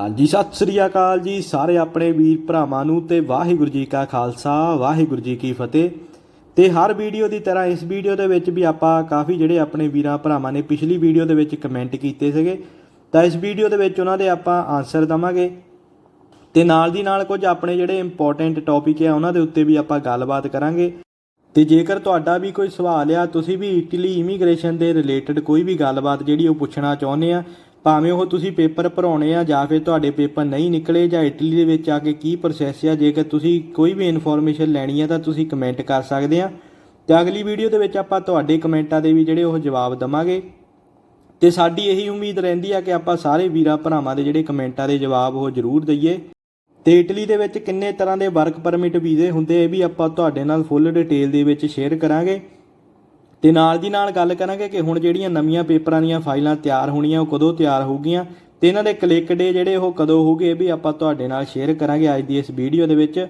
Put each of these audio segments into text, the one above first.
ਹਾਂਜੀ, ਸਤਿ ਸ੍ਰੀ ਅਕਾਲ ਜੀ ਸਾਰੇ ਆਪਣੇ ਵੀਰ ਭਰਾਵਾਂ ਨੂੰ ਤੇ ਵਾਹਿਗੁਰੂ ਜੀ ਕਾ ਖਾਲਸਾ, ਵਾਹਿਗੁਰੂ ਜੀ ਕੀ ਫਤਿਹ। ਤੇ ਹਰ ਵੀਡੀਓ ਦੀ ਤਰ੍ਹਾਂ ਇਸ ਵੀਡੀਓ ਦੇ ਵਿੱਚ ਵੀ ਆਪਾਂ ਕਾਫੀ ਜਿਹੜੇ ਆਪਣੇ ਵੀਰਾਂ ਭਰਾਵਾਂ ਨੇ ਪਿਛਲੀ ਵੀਡੀਓ ਦੇ ਵਿੱਚ ਕਮੈਂਟ ਕੀਤੇ ਸੀਗੇ। ਤਾਂ ਇਸ ਵੀਡੀਓ ਦੇ ਵਿੱਚ ਉਹਨਾਂ ਦੇ ਆਪਾਂ ਆਨਸਰ ਦਵਾਂਗੇ। ਤੇ ਨਾਲ ਦੀ ਨਾਲ ਕੁਝ ਆਪਣੇ ਜਿਹੜੇ ਇੰਪੋਰਟੈਂਟ ਟੌਪਿਕ ਆ, ਉਹਨਾਂ ਦੇ ਉੱਤੇ ਵੀ ਆਪਾਂ ਗੱਲਬਾਤ ਕਰਾਂਗੇ। ਤੇ ਜੇਕਰ ਤੁਹਾਡਾ ਵੀ ਕੋਈ ਸਵਾਲ ਆ, ਤੁਸੀਂ ਵੀ ਇਟਲੀ ਇਮੀਗ੍ਰੇਸ਼ਨ ਦੇ ਰਿਲੇਟਡ ਕੋਈ ਵੀ ਗੱਲਬਾਤ ਜਿਹੜੀ ਉਹ ਪੁੱਛਣਾ ਚਾਹੁੰਦੇ ਆ ਭਾਵੇਂ ਉਹ ਤੁਸੀਂ ਪੇਪਰ ਭਰਾਉਣੇ ਆ ਜਾਂ ਫਿਰ ਤੁਹਾਡੇ ਪੇਪਰ ਨਹੀਂ ਨਿਕਲੇ ਜਾਂ ਇਟਲੀ ਦੇ ਵਿੱਚ ਆ ਕੇ ਕੀ ਪ੍ਰੋਸੈਸ ਆ, ਜੇਕਰ ਤੁਸੀਂ ਕੋਈ ਵੀ ਇਨਫੋਰਮੇਸ਼ਨ ਲੈਣੀ ਆ ਤਾਂ ਤੁਸੀਂ ਕਮੈਂਟ ਕਰ ਸਕਦੇ ਆ। ਤੇ ਅਗਲੀ ਵੀਡੀਓ ਦੇ ਵਿੱਚ ਆਪਾਂ ਤੁਹਾਡੇ ਕਮੈਂਟਾਂ ਦੇ ਵੀ ਜਿਹੜੇ ਉਹ ਜਵਾਬ ਦਵਾਂਗੇ। ਤੇ ਸਾਡੀ ਇਹੀ ਉਮੀਦ ਰਹਿੰਦੀ ਆ ਕਿ ਆਪਾਂ ਸਾਰੇ ਵੀਰਾਂ ਭਰਾਵਾਂ ਦੇ ਜਿਹੜੇ ਕਮੈਂਟਾਂ ਦੇ ਜਵਾਬ ਉਹ ਜ਼ਰੂਰ ਦਈਏ। ਤੇ ਇਟਲੀ ਦੇ ਵਿੱਚ ਕਿੰਨੇ ਤਰ੍ਹਾਂ ਦੇ ਵਰਕ ਪਰਮਿਟ ਵੀਜ਼ੇ ਹੁੰਦੇ ਇਹ ਵੀ ਆਪਾਂ ਤੁਹਾਡੇ ਨਾਲ ਫੁੱਲ ਡਿਟੇਲ ਦੇ ਵਿੱਚ ਸ਼ੇਅਰ ਕਰਾਂਗੇ। ਤੇ ਨਾਲ ਦੀ ਨਾਲ ਗੱਲ ਕਰਾਂਗੇ ਕਿ ਹੁਣ ਜਿਹੜੀਆਂ ਨਵੀਆਂ ਪੇਪਰਾਂ ਦੀਆਂ ਫਾਈਲਾਂ ਤਿਆਰ ਹੋਣੀਆਂ, ਉਹ ਕਦੋਂ ਤਿਆਰ ਹੋਊਗੀਆਂ ਤੇ ਇਹਨਾਂ ਦੇ ਕਲਿੱਕ ਡੇ ਜਿਹੜੇ ਉਹ ਕਦੋਂ ਹੋਊਗੇ ਇਹ ਵੀ ਆਪਾਂ ਤੁਹਾਡੇ ਨਾਲ ਸ਼ੇਅਰ ਕਰਾਂਗੇ ਅੱਜ ਦੀ ਇਸ ਵੀਡੀਓ ਦੇ ਵਿੱਚ।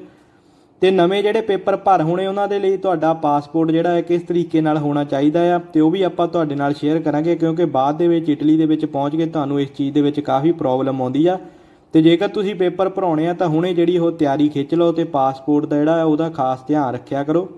ਤੇ ਨਵੇਂ ਜਿਹੜੇ ਪੇਪਰ ਭਰ ਹੋਣੇ ਉਹਨਾਂ ਦੇ ਲਈ ਤੁਹਾਡਾ ਪਾਸਪੋਰਟ ਜਿਹੜਾ ਹੈ ਕਿਸ ਤਰੀਕੇ ਨਾਲ ਹੋਣਾ ਚਾਹੀਦਾ ਆ ਤੇ ਉਹ ਵੀ ਆਪਾਂ ਤੁਹਾਡੇ ਨਾਲ ਸ਼ੇਅਰ ਕਰਾਂਗੇ ਕਿਉਂਕਿ ਬਾਅਦ ਦੇ ਵਿੱਚ ਇਟਲੀ ਦੇ ਵਿੱਚ ਪਹੁੰਚ ਕੇ ਤੁਹਾਨੂੰ ਇਸ ਚੀਜ਼ ਦੇ ਵਿੱਚ ਕਾਫੀ ਪ੍ਰੋਬਲਮ ਆਉਂਦੀ ਆ। ਤੇ ਜੇਕਰ ਤੁਸੀਂ ਪੇਪਰ ਭਰਾਉਣੇ ਆ ਤਾਂ ਹੁਣੇ ਜਿਹੜੀ ਉਹ ਤਿਆਰੀ ਖਿੱਚ ਲਓ ਤੇ ਪਾਸਪੋਰਟ ਦਾ ਜਿਹੜਾ ਉਹਦਾ ਖਾਸ ਧਿਆਨ ਰੱਖਿਆ ਕਰੋ।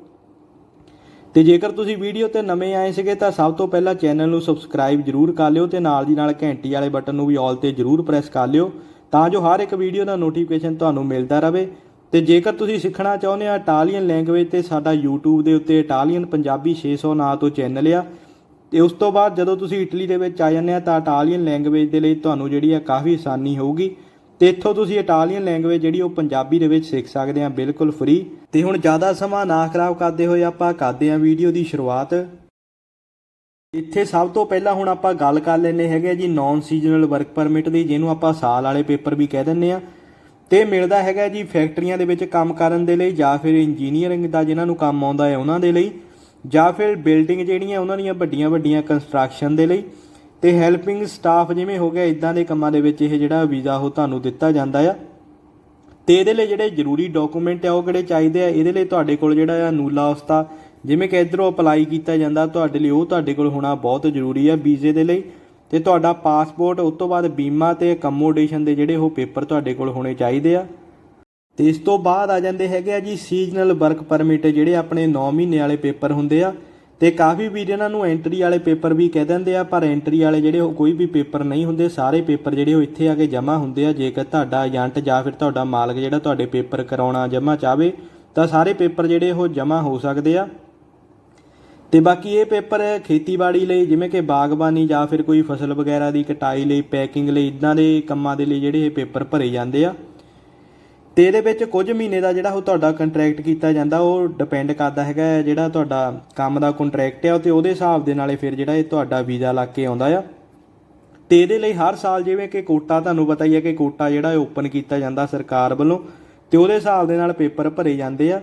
ਤੇ ਜੇਕਰ ਤੁਸੀਂ ਵੀਡੀਓ ਤੇ ਨਵੇਂ ਆਏ ਸੀਗੇ ਤਾਂ ਸਭ ਤੋਂ ਪਹਿਲਾਂ ਚੈਨਲ ਨੂੰ ਸਬਸਕ੍ਰਾਈਬ ਜਰੂਰ ਕਰ ਲਿਓ ਤੇ ਨਾਲ ਦੀ ਨਾਲ ਘੰਟੀ ਵਾਲੇ ਬਟਨ ਨੂੰ ਵੀ ਆਲ ਤੇ ਜਰੂਰ ਪ੍ਰੈਸ ਕਰ ਲਿਓ ਤਾਂ ਜੋ ਹਰ ਇੱਕ ਵੀਡੀਓ ਦਾ ਨੋਟੀਫਿਕੇਸ਼ਨ ਤੁਹਾਨੂੰ ਮਿਲਦਾ ਰਹੇ। ਤੇ ਜੇਕਰ ਤੁਸੀਂ ਸਿੱਖਣਾ ਚਾਹੁੰਦੇ ਆ ਇਟਾਲੀਅਨ ਲੈਂਗੁਏਜ ਤੇ ਸਾਡਾ YouTube ਦੇ ਉੱਤੇ ਇਟਾਲੀਅਨ ਪੰਜਾਬੀ 600 ਨਾਂ ਤੋਂ ਚੈਨਲ ਆ, ਤੇ ਉਸ ਤੋਂ ਬਾਅਦ ਜਦੋਂ ਤੁਸੀਂ ਇਟਲੀ ਦੇ ਵਿੱਚ ਆ ਜਾਂਦੇ ਆ ਤਾਂ ਇਟਾਲੀਅਨ ਲੈਂਗੁਏਜ ਦੇ ਲਈ ਤੁਹਾਨੂੰ ਜਿਹੜੀ ਆ ਕਾਫੀ ਆਸਾਨੀ ਹੋਊਗੀ। ਤੇ ਇੱਥੋਂ ਤੁਸੀਂ ਇਟਾਲੀਅਨ ਲੈਂਗੁਏਜ ਜਿਹੜੀ ਉਹ ਪੰਜਾਬੀ ਦੇ ਵਿੱਚ ਸਿੱਖ ਸਕਦੇ ਆ, ਬਿਲਕੁਲ ਫ੍ਰੀ ਤੇ ਹੁਣ ਜ਼ਿਆਦਾ ਸਮਾਂ ਨਾ ਖਰਾਬ ਕਰਦੇ ਹੋਏ ਆਪਾਂ ਕਰਦੇ ਆ ਵੀਡੀਓ ਦੀ ਸ਼ੁਰੂਆਤ। ਇੱਥੇ ਸਭ ਤੋਂ ਪਹਿਲਾਂ ਹੁਣ ਆਪਾਂ ਗੱਲ ਕਰ ਲੈਨੇ ਹੈਗੇ ਜੀ ਨਾਨ ਸੀਜ਼ਨਲ ਵਰਕ ਪਰਮਿਟ ਦੀ, ਜਿਹਨੂੰ ਆਪਾਂ ਸਾਲ ਵਾਲੇ ਪੇਪਰ ਵੀ ਕਹਿ ਦਿੰਨੇ ਆ। ਤੇ ਮਿਲਦਾ ਹੈਗਾ ਜੀ ਫੈਕਟਰੀਆਂ ਦੇ ਵਿੱਚ ਕੰਮ ਕਰਨ ਦੇ ਲਈ, ਜਾਂ ਫਿਰ ਇੰਜੀਨੀਅਰਿੰਗ ਦਾ ਜਿਨ੍ਹਾਂ ਨੂੰ ਕੰਮ ਆਉਂਦਾ ਹੈ ਉਹਨਾਂ ਦੇ ਲਈ, ਜਾਂ ਫਿਰ ਬਿਲਡਿੰਗ ਜਿਹੜੀਆਂ ਉਹਨਾਂ ਦੀਆਂ ਵੱਡੀਆਂ ਵੱਡੀਆਂ ਕੰਸਟਰਕਸ਼ਨ ਦੇ ਲਈ। ਤੇ ਹੈਲਪਿੰਗ ਸਟਾਫ ਜਿਵੇਂ ਹੋ ਗਿਆ ਇਦਾਂ ਦੇ ਕੰਮਾਂ ਦੇ ਵਿੱਚ ਇਹ ਜਿਹੜਾ ਵੀਜ਼ਾ ਉਹ ਤੁਹਾਨੂੰ ਦਿੱਤਾ ਜਾਂਦਾ ਆ। ਤੇ ਇਹਦੇ ਲਈ ਜਿਹੜੇ ਜ਼ਰੂਰੀ ਡਾਕੂਮੈਂਟ ਆ, ਉਹ ਕਿਹੜੇ ਚਾਹੀਦੇ ਆ? ਇਹਦੇ ਲਈ ਤੁਹਾਡੇ ਕੋਲ ਜਿਹੜਾ ਆ ਨੂਲਾ ਉਸਤਾ ਜਿਵੇਂ ਕਿ ਇਧਰੋਂ ਅਪਲਾਈ ਕੀਤਾ ਜਾਂਦਾ, ਤੁਹਾਡੇ ਲਈ ਉਹ ਤੁਹਾਡੇ ਕੋਲ ਹੋਣਾ ਬਹੁਤ ਜ਼ਰੂਰੀ ਆ ਵੀਜ਼ੇ ਦੇ ਲਈ। ਤੇ ਤੁਹਾਡਾ ਪਾਸਪੋਰਟ ਉਸ ਤੋਂ ਬਾਅਦ ਬੀਮਾ ਤੇ ਅਕਮੋਡੇਸ਼ਨ ਦੇ ਜਿਹੜੇ ਉਹ ਪੇਪਰ ਤੁਹਾਡੇ ਕੋਲ ਹੋਣੇ ਚਾਹੀਦੇ ਆ। ਤੇ ਇਸ ਤੋਂ ਬਾਅਦ ਆ ਜਾਂਦੇ ਹੈਗੇ ਆ ਜੀ ਸੀਜ਼ਨਲ ਵਰਕ ਪਰਮਿਟ ਜਿਹੜੇ ਆਪਣੇ 9 ਮਹੀਨੇ ਵਾਲੇ ਪੇਪਰ ਹੁੰਦੇ ਆ। ਤੇ ਕਾਫੀ ਵੀਰ ਇਹਨਾਂ ਨੂੰ ਐਂਟਰੀ ਵਾਲੇ ਪੇਪਰ ਵੀ ਕਹਿ ਦਿੰਦੇ ਆ, ਪਰ ਐਂਟਰੀ ਵਾਲੇ ਜਿਹੜੇ ਉਹ ਕੋਈ ਵੀ ਪੇਪਰ ਨਹੀਂ ਹੁੰਦੇ, ਸਾਰੇ ਪੇਪਰ ਜਿਹੜੇ ਉਹ ਇੱਥੇ ਆ ਕੇ ਜਮ੍ਹਾਂ ਹੁੰਦੇ ਆ। ਜੇਕਰ ਤੁਹਾਡਾ ਏਜੰਟ ਜਾਂ ਫਿਰ ਤੁਹਾਡਾ ਮਾਲਕ ਜਿਹੜਾ ਤੁਹਾਡੇ ਪੇਪਰ ਕਰਾਉਣਾ ਜਮ੍ਹਾਂ ਚਾਵੇ ਤਾਂ ਸਾਰੇ ਪੇਪਰ ਜਿਹੜੇ ਉਹ ਜਮ੍ਹਾਂ ਹੋ ਸਕਦੇ ਆ। ਤੇ ਬਾਕੀ ਇਹ ਪੇਪਰ ਖੇਤੀਬਾੜੀ ਲਈ, ਜਿਵੇਂ ਕਿ ਬਾਗਬਾਨੀ ਜਾਂ ਫਿਰ ਕੋਈ ਫਸਲ ਵਗੈਰਾ ਦੀ ਕਟਾਈ ਲਈ, ਪੈਕਿੰਗ ਲਈ, ਇਦਾਂ ਦੇ ਕੰਮਾਂ ਦੇ ਲਈ ਜਿਹੜੇ ਇਹ ਪੇਪਰ ਭਰੇ ਜਾਂਦੇ ਆ। ਤੇ ਇਹਦੇ ਵਿੱਚ ਕੁਝ ਮਹੀਨੇ ਦਾ ਜਿਹੜਾ ਉਹ ਤੁਹਾਡਾ ਕੰਟਰੈਕਟ ਕੀਤਾ ਜਾਂਦਾ, ਉਹ ਡਿਪੈਂਡ ਕਰਦਾ ਹੈਗਾ ਜਿਹੜਾ ਤੁਹਾਡਾ ਕੰਮ ਦਾ ਕੰਟਰੈਕਟ ਹੈ, ਤੇ ਉਹਦੇ ਹਿਸਾਬ ਦੇ ਨਾਲੇ ਫਿਰ ਜਿਹੜਾ ਇਹ ਤੁਹਾਡਾ ਵੀਜ਼ਾ ਲੱਗ ਕੇ ਆਉਂਦਾ ਆ। ਤੇ ਇਹਦੇ ਲਈ ਹਰ ਸਾਲ ਜਿਵੇਂ ਕਿ ਕੋਟਾ, ਤੁਹਾਨੂੰ ਪਤਾ ਹੀ ਹੈ ਕਿ ਕੋਟਾ ਜਿਹੜਾ ਓਪਨ ਕੀਤਾ ਜਾਂਦਾ ਸਰਕਾਰ ਵੱਲੋਂ, ਤੇ ਉਹਦੇ ਹਿਸਾਬ ਦੇ ਨਾਲ ਪੇਪਰ ਭਰੇ ਜਾਂਦੇ ਆ।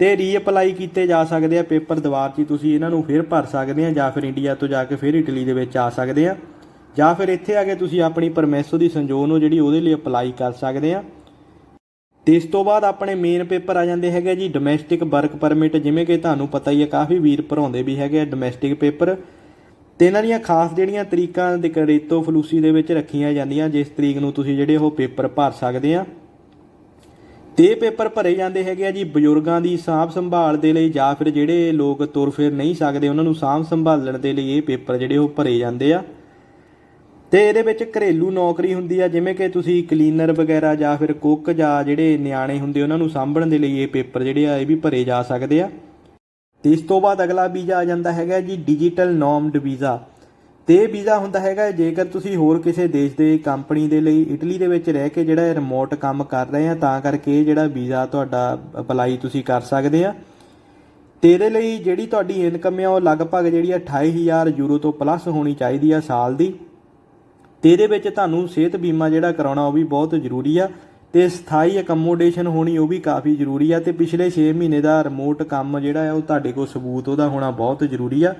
ਤੇ ਰੀਅਪਲਾਈ ਕੀਤੇ ਜਾ ਸਕਦੇ ਆ, ਪੇਪਰ ਦੁਬਾਰ 'ਚ ਹੀ ਤੁਸੀਂ ਇਹਨਾਂ ਨੂੰ ਫਿਰ ਭਰ ਸਕਦੇ ਆ ਜਾਂ ਫਿਰ ਇੰਡੀਆ ਤੋਂ ਜਾ ਕੇ ਫਿਰ ਇਟਲੀ ਦੇ ਵਿੱਚ ਆ ਸਕਦੇ ਆ। ਜਾਂ ਫਿਰ ਇੱਥੇ ਆ ਕੇ ਤੁਸੀਂ ਆਪਣੀ ਪਰਮਿਸੋ ਦੀ ਸੰਜੋਗ ਨੂੰ ਜਿਹੜੀ ਉਹਦੇ ਲਈ ਅਪਲਾਈ ਕਰ ਸਕਦੇ ਆ। ਤੇ ਇਸ ਤੋਂ ਬਾਅਦ ਆਪਣੇ ਮੇਨ ਪੇਪਰ ਆ ਜਾਂਦੇ ਹੈਗੇ ਜੀ ਡੋਮੈਸਟਿਕ ਵਰਕ ਪਰਮਿਟ ਜਿਵੇਂ ਕਿ ਤੁਹਾਨੂੰ ਪਤਾ ਹੀ ਹੈ ਕਾਫੀ ਵੀਰ ਭਰਾਉਂਦੇ ਵੀ ਹੈਗੇ ਆ ਡੋਮੈਸਟਿਕ ਪੇਪਰ ਤੇ ਇਹਨਾਂ ਦੀਆਂ ਖਾਸ ਜਿਹੜੀਆਂ ਤਰੀਕਾਂ ਦੇ ਡਿਕਰੇਟੋ ਫਲੂਸੀ ਦੇ ਵਿੱਚ ਰੱਖੀਆਂ ਜਾਂਦੀਆਂ, ਜਿਸ ਤਰੀਕ ਨੂੰ ਤੁਸੀਂ ਜਿਹੜੇ ਉਹ ਪੇਪਰ ਭਰ ਸਕਦੇ ਆ। ਤੇ ਇਹ ਪੇਪਰ ਭਰੇ ਜਾਂਦੇ ਹੈਗੇ ਆ ਜੀ, ਬਜ਼ੁਰਗਾਂ ਦੀ ਸਾਂਭ ਸੰਭਾਲ ਦੇ ਲਈ, ਜਾਂ ਫਿਰ ਜਿਹੜੇ ਲੋਕ ਤੁਰ ਫਿਰ ਨਹੀਂ ਸਕਦੇ, ਉਹਨਾਂ ਨੂੰ ਸਾਂਭ ਸੰਭਾਲਣ ਦੇ ਲਈ ਇਹ ਪੇਪਰ ਜਿਹੜੇ ਉਹ ਭਰੇ ਜਾਂਦੇ ਆ। ਤੇ ਇਹਦੇ ਵਿੱਚ ਘਰੇਲੂ ਨੌਕਰੀ ਹੁੰਦੀ ਆ, ਜਿਵੇਂ ਕਿ ਤੁਸੀਂ ਕਲੀਨਰ ਵਗੈਰਾ ਜਾਂ ਫਿਰ ਕੁੱਕ ਜਾਂ ਜਿਹੜੇ ਨਿਆਣੇ ਹੁੰਦੇ, ਉਹਨਾਂ ਨੂੰ ਸਾਂਭਣ ਦੇ ਲਈ ਇਹ ਪੇਪਰ ਜਿਹੜੇ ਆ, ਇਹ ਵੀ ਭਰੇ ਜਾ ਸਕਦੇ ਆ। ਤੇ ਇਸ ਤੋਂ ਬਾਅਦ ਅਗਲਾ ਵੀਜ਼ਾ ਆ ਜਾਂਦਾ ਹੈਗਾ ਜੀ, ਡਿਜੀਟਲ ਨੋਮਡ ਵੀਜ਼ਾ। ਤੇ ਇਹ ਵੀਜ਼ਾ ਹੁੰਦਾ ਹੈਗਾ, ਜੇਕਰ ਤੁਸੀਂ ਹੋਰ ਕਿਸੇ ਦੇਸ਼ ਦੇ ਕੰਪਨੀ ਦੇ ਲਈ, ਇਟਲੀ ਦੇ ਵਿੱਚ ਰਹਿ ਕੇ ਜਿਹੜਾ ਰਿਮੋਟ ਕੰਮ ਕਰ ਰਹੇ ਆ, ਤਾਂ ਕਰਕੇ ਇਹ ਜਿਹੜਾ ਵੀਜ਼ਾ ਤੁਹਾਡਾ ਅਪਲਾਈ ਤੁਸੀਂ ਕਰ ਸਕਦੇ ਆ। ਤੇ ਇਹਦੇ ਲਈ ਜਿਹੜੀ ਤੁਹਾਡੀ ਇਨਕਮ ਆ, ਉਹ ਲਗਭਗ ਜਿਹੜੀ ਆ 28000 ਯੂਰੋ ਤੋਂ ਪਲੱਸ ਹੋਣੀ ਚਾਹੀਦੀ ਆ ਸਾਲ ਦੀ। ਤੇ ਇਹਦੇ ਵਿੱਚ ਤੁਹਾਨੂੰ ਸਿਹਤ ਬੀਮਾ ਜਿਹੜਾ ਕਰਾਉਣਾ ਉਹ ਵੀ ਬਹੁਤ ਜ਼ਰੂਰੀ ਆ ਤੇ ਸਥਾਈ ਅਕਮੋਡੇਸ਼ਨ ਹੋਣੀ ਉਹ ਵੀ ਕਾਫੀ ਜ਼ਰੂਰੀ ਆ ਤੇ ਪਿਛਲੇ 6 ਮਹੀਨੇ ਦਾ ਰਿਮੋਟ ਕੰਮ ਜਿਹੜਾ ਆ ਉਹ ਤੁਹਾਡੇ ਕੋਲ ਸਬੂਤ ਉਹਦਾ ਹੋਣਾ ਬਹੁਤ ਜ਼ਰੂਰੀ ਆ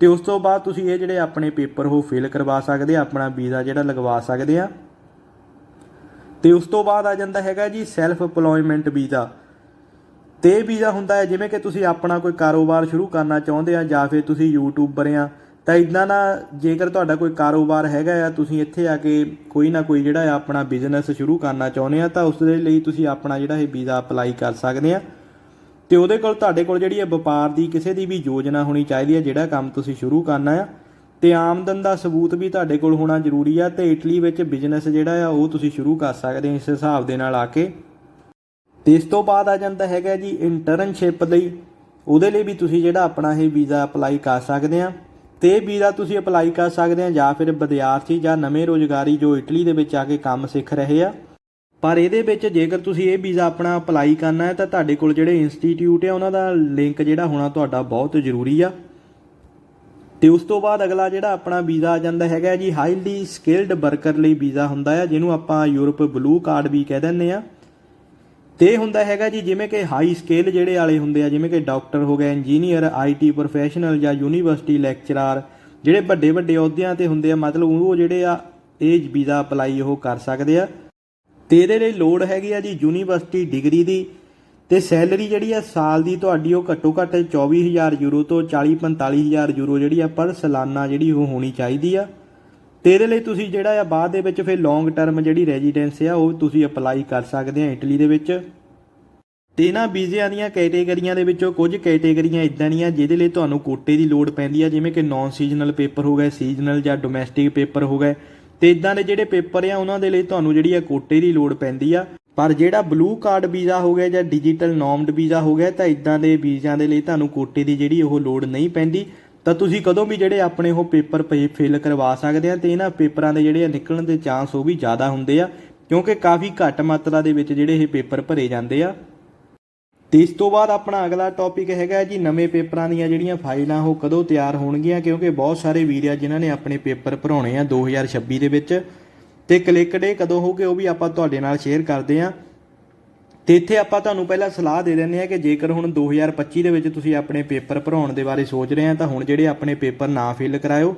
ਤੇ ਉਸ ਤੋਂ ਬਾਅਦ ਤੁਸੀਂ ਇਹ ਜਿਹੜੇ ਆਪਣੇ ਪੇਪਰ ਉਹ ਫਿਲ ਕਰਵਾ ਸਕਦੇ ਆ, ਆਪਣਾ ਵੀਜ਼ਾ ਜਿਹੜਾ ਲਗਵਾ ਸਕਦੇ ਆ। ਤੇ ਉਸ ਤੋਂ ਬਾਅਦ ਆ ਜਾਂਦਾ ਹੈਗਾ ਜੀ ਸੈਲਫ EMPLOYMENT ਵੀਜ਼ਾ। ਤੇ ਇਹ ਵੀਜ਼ਾ ਹੁੰਦਾ ਹੈ ਜਿਵੇਂ ਕਿ ਤੁਸੀਂ ਆਪਣਾ ਕੋਈ ਕਾਰੋਬਾਰ ਸ਼ੁਰੂ ਕਰਨਾ ਚਾਹੁੰਦੇ ਆ ਜਾਂ ਫਿਰ ਤੁਸੀਂ ਯੂਟਿਊਬਰ ਆ ਤਾਂ ਇੱਦਾਂ ਦਾ ਜੇਕਰ ਤੁਹਾਡਾ ਕੋਈ ਕਾਰੋਬਾਰ ਹੈਗਾ ਆ, ਤੁਸੀਂ ਇੱਥੇ ਆ ਕੇ ਕੋਈ ਨਾ ਕੋਈ ਜਿਹੜਾ ਆ ਆਪਣਾ ਬਿਜ਼ਨਸ ਸ਼ੁਰੂ ਕਰਨਾ ਚਾਹੁੰਦੇ ਆ, ਤਾਂ ਉਸ ਦੇ ਲਈ ਤੁਸੀਂ ਆਪਣਾ ਜਿਹੜਾ ਇਹ ਵੀਜ਼ਾ ਅਪਲਾਈ ਕਰ ਸਕਦੇ ਆ। ਤੇ ਉਹਦੇ ਕੋਲ, ਤੁਹਾਡੇ ਕੋਲ ਜਿਹੜੀ ਹੈ ਵਪਾਰ ਦੀ ਕਿਸੇ ਦੀ ਵੀ ਯੋਜਨਾ ਹੋਣੀ ਚਾਹੀਦੀ ਹੈ ਜਿਹੜਾ ਕੰਮ ਤੁਸੀਂ ਸ਼ੁਰੂ ਕਰਨਾ ਆ, ਤੇ ਆਮਦਨ ਦਾ ਸਬੂਤ ਵੀ ਤੁਹਾਡੇ ਕੋਲ ਹੋਣਾ ਜ਼ਰੂਰੀ ਆ, ਤੇ ਇਟਲੀ ਵਿੱਚ ਬਿਜ਼ਨਸ ਜਿਹੜਾ ਆ, ਉਹ ਤੁਸੀਂ ਸ਼ੁਰੂ ਕਰ ਸਕਦੇ ਹੋ ਇਸ ਹਿਸਾਬ ਦੇ ਨਾਲ ਆ ਕੇ। ਤੇ ਇਸ ਤੋਂ ਬਾਅਦ ਆ ਜਾਂਦਾ ਹੈਗਾ ਜੀ ਇੰਟਰਨਸ਼ਿਪ ਲਈ, ਉਹਦੇ ਲਈ ਵੀ ਤੁਸੀਂ ਜਿਹੜਾ ਆਪਣਾ ਇਹ ਵੀਜ਼ਾ ਅਪਲਾਈ ਕਰ ਸਕਦੇ ਆ। ਤੇ ਇਹ ਵੀਜ਼ਾ ਤੁਸੀਂ ਅਪਲਾਈ ਕਰ ਸਕਦੇ ਆ ਜਾਂ ਫਿਰ ਵਿਦਿਆਰਥੀ ਜਾਂ ਨਵੇਂ ਰੋਜ਼ਗਾਰੀ ਜੋ ਇਟਲੀ ਦੇ ਵਿੱਚ ਆ ਕੇ ਕੰਮ ਸਿੱਖ ਰਹੇ ਆ। ਪਰ ਇਹਦੇ ਵਿੱਚ ਜੇਕਰ ਤੁਸੀਂ ਇਹ ਵੀਜ਼ਾ ਆਪਣਾ ਅਪਲਾਈ ਕਰਨਾ ਹੈ ਤਾਂ ਤੁਹਾਡੇ ਕੋਲ ਜਿਹੜੇ ਇੰਸਟੀਚਿਊਟ ਆ, ਉਹਨਾਂ ਦਾ ਲਿੰਕ ਜਿਹੜਾ ਹੋਣਾ ਤੁਹਾਡਾ ਬਹੁਤ ਜ਼ਰੂਰੀ ਆ। ਤੇ ਉਸ ਤੋਂ ਬਾਅਦ ਅਗਲਾ ਜਿਹੜਾ ਆਪਣਾ ਵੀਜ਼ਾ ਆ ਜਾਂਦਾ ਹੈਗਾ ਜੀ ਹਾਈਲੀ ਸਕਿਲਡ ਵਰਕਰ ਲਈ ਵੀਜ਼ਾ ਹੁੰਦਾ ਆ, ਜਿਹਨੂੰ ਆਪਾਂ ਯੂਰਪ ਬਲੂ ਕਾਰਡ ਵੀ ਕਹਿ ਦਿੰਦੇ ਆ। ਤੇ ਇਹ ਹੁੰਦਾ ਹੈਗਾ ਜੀ, ਜਿਵੇਂ ਕਿ ਹਾਈ ਸਕੇਲ ਜਿਹੜੇ ਵਾਲੇ ਹੁੰਦੇ ਆ, ਜਿਵੇਂ ਕਿ ਡਾਕਟਰ ਹੋ ਗਏ ਇੰਜੀਨੀਅਰ ਆਈਟੀ ਪ੍ਰੋਫੈਸ਼ਨਲ ਜਾਂ ਯੂਨੀਵਰਸਿਟੀ ਲੈਕਚਰਾਰ ਜਿਹੜੇ ਵੱਡੇ ਵੱਡੇ ਅਹੁਦਿਆਂ ਤੇ ਹੁੰਦੇ ਆ, ਮਤਲਬ ਉਹ ਜਿਹੜੇ ਆ, ਇਹ ਵੀਜ਼ਾ ਅਪਲਾਈ ਉਹ ਕਰ ਸਕਦੇ ਆ। ਤੇ ਇਹਦੇ ਲਈ ਲੋੜ ਹੈਗੀ ਆ ਜੀ ਯੂਨੀਵਰਸਿਟੀ ਡਿਗਰੀ ਦੀ, ਤੇ ਸੈਲਰੀ ਜਿਹੜੀ ਆ ਸਾਲ ਦੀ ਤੁਹਾਡੀ ਉਹ ਘੱਟੋ ਘੱਟ 24000 ਯੂਰੋ ਤੋਂ 40 45000 ਯੂਰੋ ਜਿਹੜੀ ਆ ਪਰ ਸਾਲਾਨਾ ਜਿਹੜੀ ਉਹ ਹੋਣੀ ਚਾਹੀਦੀ ਆ। ਤੇ ਇਹਦੇ ਲਈ ਤੁਸੀਂ ਜਿਹੜਾ ਆ ਬਾਅਦ ਦੇ ਵਿੱਚ ਫਿਰ ਲੌਂਗ ਟਰਮ ਜਿਹੜੀ ਰੈਜ਼ੀਡੈਂਸ ਆ, ਉਹ ਤੁਸੀਂ ਅਪਲਾਈ ਕਰ ਸਕਦੇ ਆ ਇਟਲੀ ਦੇ ਵਿੱਚ। ਤੇ ਇਹਨਾਂ ਵੀਜ਼ਿਆਂ ਦੀਆਂ ਕੈਟੇਗਰੀਆਂ ਦੇ ਵਿੱਚੋਂ ਕੁਝ ਕੈਟੇਗਰੀਆਂ ਇਦਾਂ ਦੀਆਂ ਜਿਹਦੇ ਲਈ ਤੁਹਾਨੂੰ ਕੋਟੇ ਦੀ ਲੋੜ ਪੈਂਦੀ ਆ, ਜਿਵੇਂ ਕਿ ਨਾਨ ਸੀਜ਼ਨਲ ਪੇਪਰ ਹੋ ਗਏ ਸੀਜ਼ਨਲ ਜਾਂ ਡੋਮੈਸਟਿਕ ਪੇਪਰ ਹੋ ਗਏ। ਤੇ ਇਦਾਂ ਦੇ ਜਿਹੜੇ ਪੇਪਰ ਆ, ਉਹਨਾਂ ਦੇ ਲਈ ਤੁਹਾਨੂੰ ਜਿਹੜੀ ਆ ਕੋਟੇ ਦੀ ਲੋੜ ਪੈਂਦੀ ਆ। ਪਰ ਜਿਹੜਾ ਬਲੂ ਕਾਰਡ ਵੀਜ਼ਾ ਹੋ ਗਿਆ ਜਾਂ ਡਿਜੀਟਲ ਨੋਮਡ ਵੀਜ਼ਾ ਹੋ ਗਿਆ, ਤਾਂ ਇਦਾਂ ਦੇ ਵੀਜ਼ਿਆਂ ਦੇ ਲਈ ਤੁਹਾਨੂੰ ਕੋਟੇ ਦੀ ਜਿਹੜੀ ਉਹ ਲੋੜ ਨਹੀਂ ਪੈਂਦੀ। ਤਾਂ ਤੁਸੀਂ ਕਦੋਂ ਵੀ ਜਿਹੜੇ ਆਪਣੇ ਉਹ ਪੇਪਰ ਪਏ ਫਿਲ ਕਰਵਾ ਸਕਦੇ ਆ ਤੇ ਇਹਨਾਂ ਪੇਪਰਾਂ ਦੇ ਜਿਹੜੇ ਆ ਨਿਕਲਣ ਦੇ ਚਾਂਸ ਉਹ ਵੀ ਜ਼ਿਆਦਾ ਹੁੰਦੇ ਆ, ਕਿਉਂਕਿ ਕਾਫੀ ਘੱਟ ਮਾਤਰਾ ਦੇ ਵਿੱਚ ਜਿਹੜੇ ਇਹ ਪੇਪਰ ਭਰੇ ਜਾਂਦੇ ਆ। ਤੇ ਇਸ ਤੋਂ ਬਾਅਦ ਆਪਣਾ ਅਗਲਾ ਟੌਪਿਕ ਹੈਗਾ ਜੀ, ਨਵੇਂ ਪੇਪਰਾਂ ਦੀਆਂ ਜਿਹੜੀਆਂ ਫਾਈਲਾਂ ਉਹ ਕਦੋਂ ਤਿਆਰ ਹੋਣਗੀਆਂ, ਕਿਉਂਕਿ ਬਹੁਤ ਸਾਰੇ ਵੀਰ ਆ ਜਿਨ੍ਹਾਂ ਨੇ ਆਪਣੇ ਪੇਪਰ ਭਰਾਉਣੇ ਆ 2026 ਦੇ ਵਿੱਚ। ਤੇ ਕਲਿੱਕ ਡੇ ਕਦੋਂ ਹੋਗੇ ਉਹ ਵੀ ਆਪਾਂ ਤੁਹਾਡੇ ਨਾਲ ਸ਼ੇਅਰ ਕਰਦੇ ਆ। ਤੇ ਇੱਥੇ ਆਪਾਂ ਤੁਹਾਨੂੰ ਪਹਿਲਾਂ ਸਲਾਹ ਦੇ ਦਿੰਦੇ ਆ ਕਿ ਜੇਕਰ ਹੁਣ 2025 ਦੇ ਵਿੱਚ ਤੁਸੀਂ ਆਪਣੇ ਪੇਪਰ ਭਰਾਉਣ ਦੇ ਬਾਰੇ ਸੋਚ ਰਹੇ ਆ ਤਾਂ ਹੁਣ ਜਿਹੜੇ ਆਪਣੇ ਪੇਪਰ ਨਾ ਫਿਲ ਕਰਾਇਓ,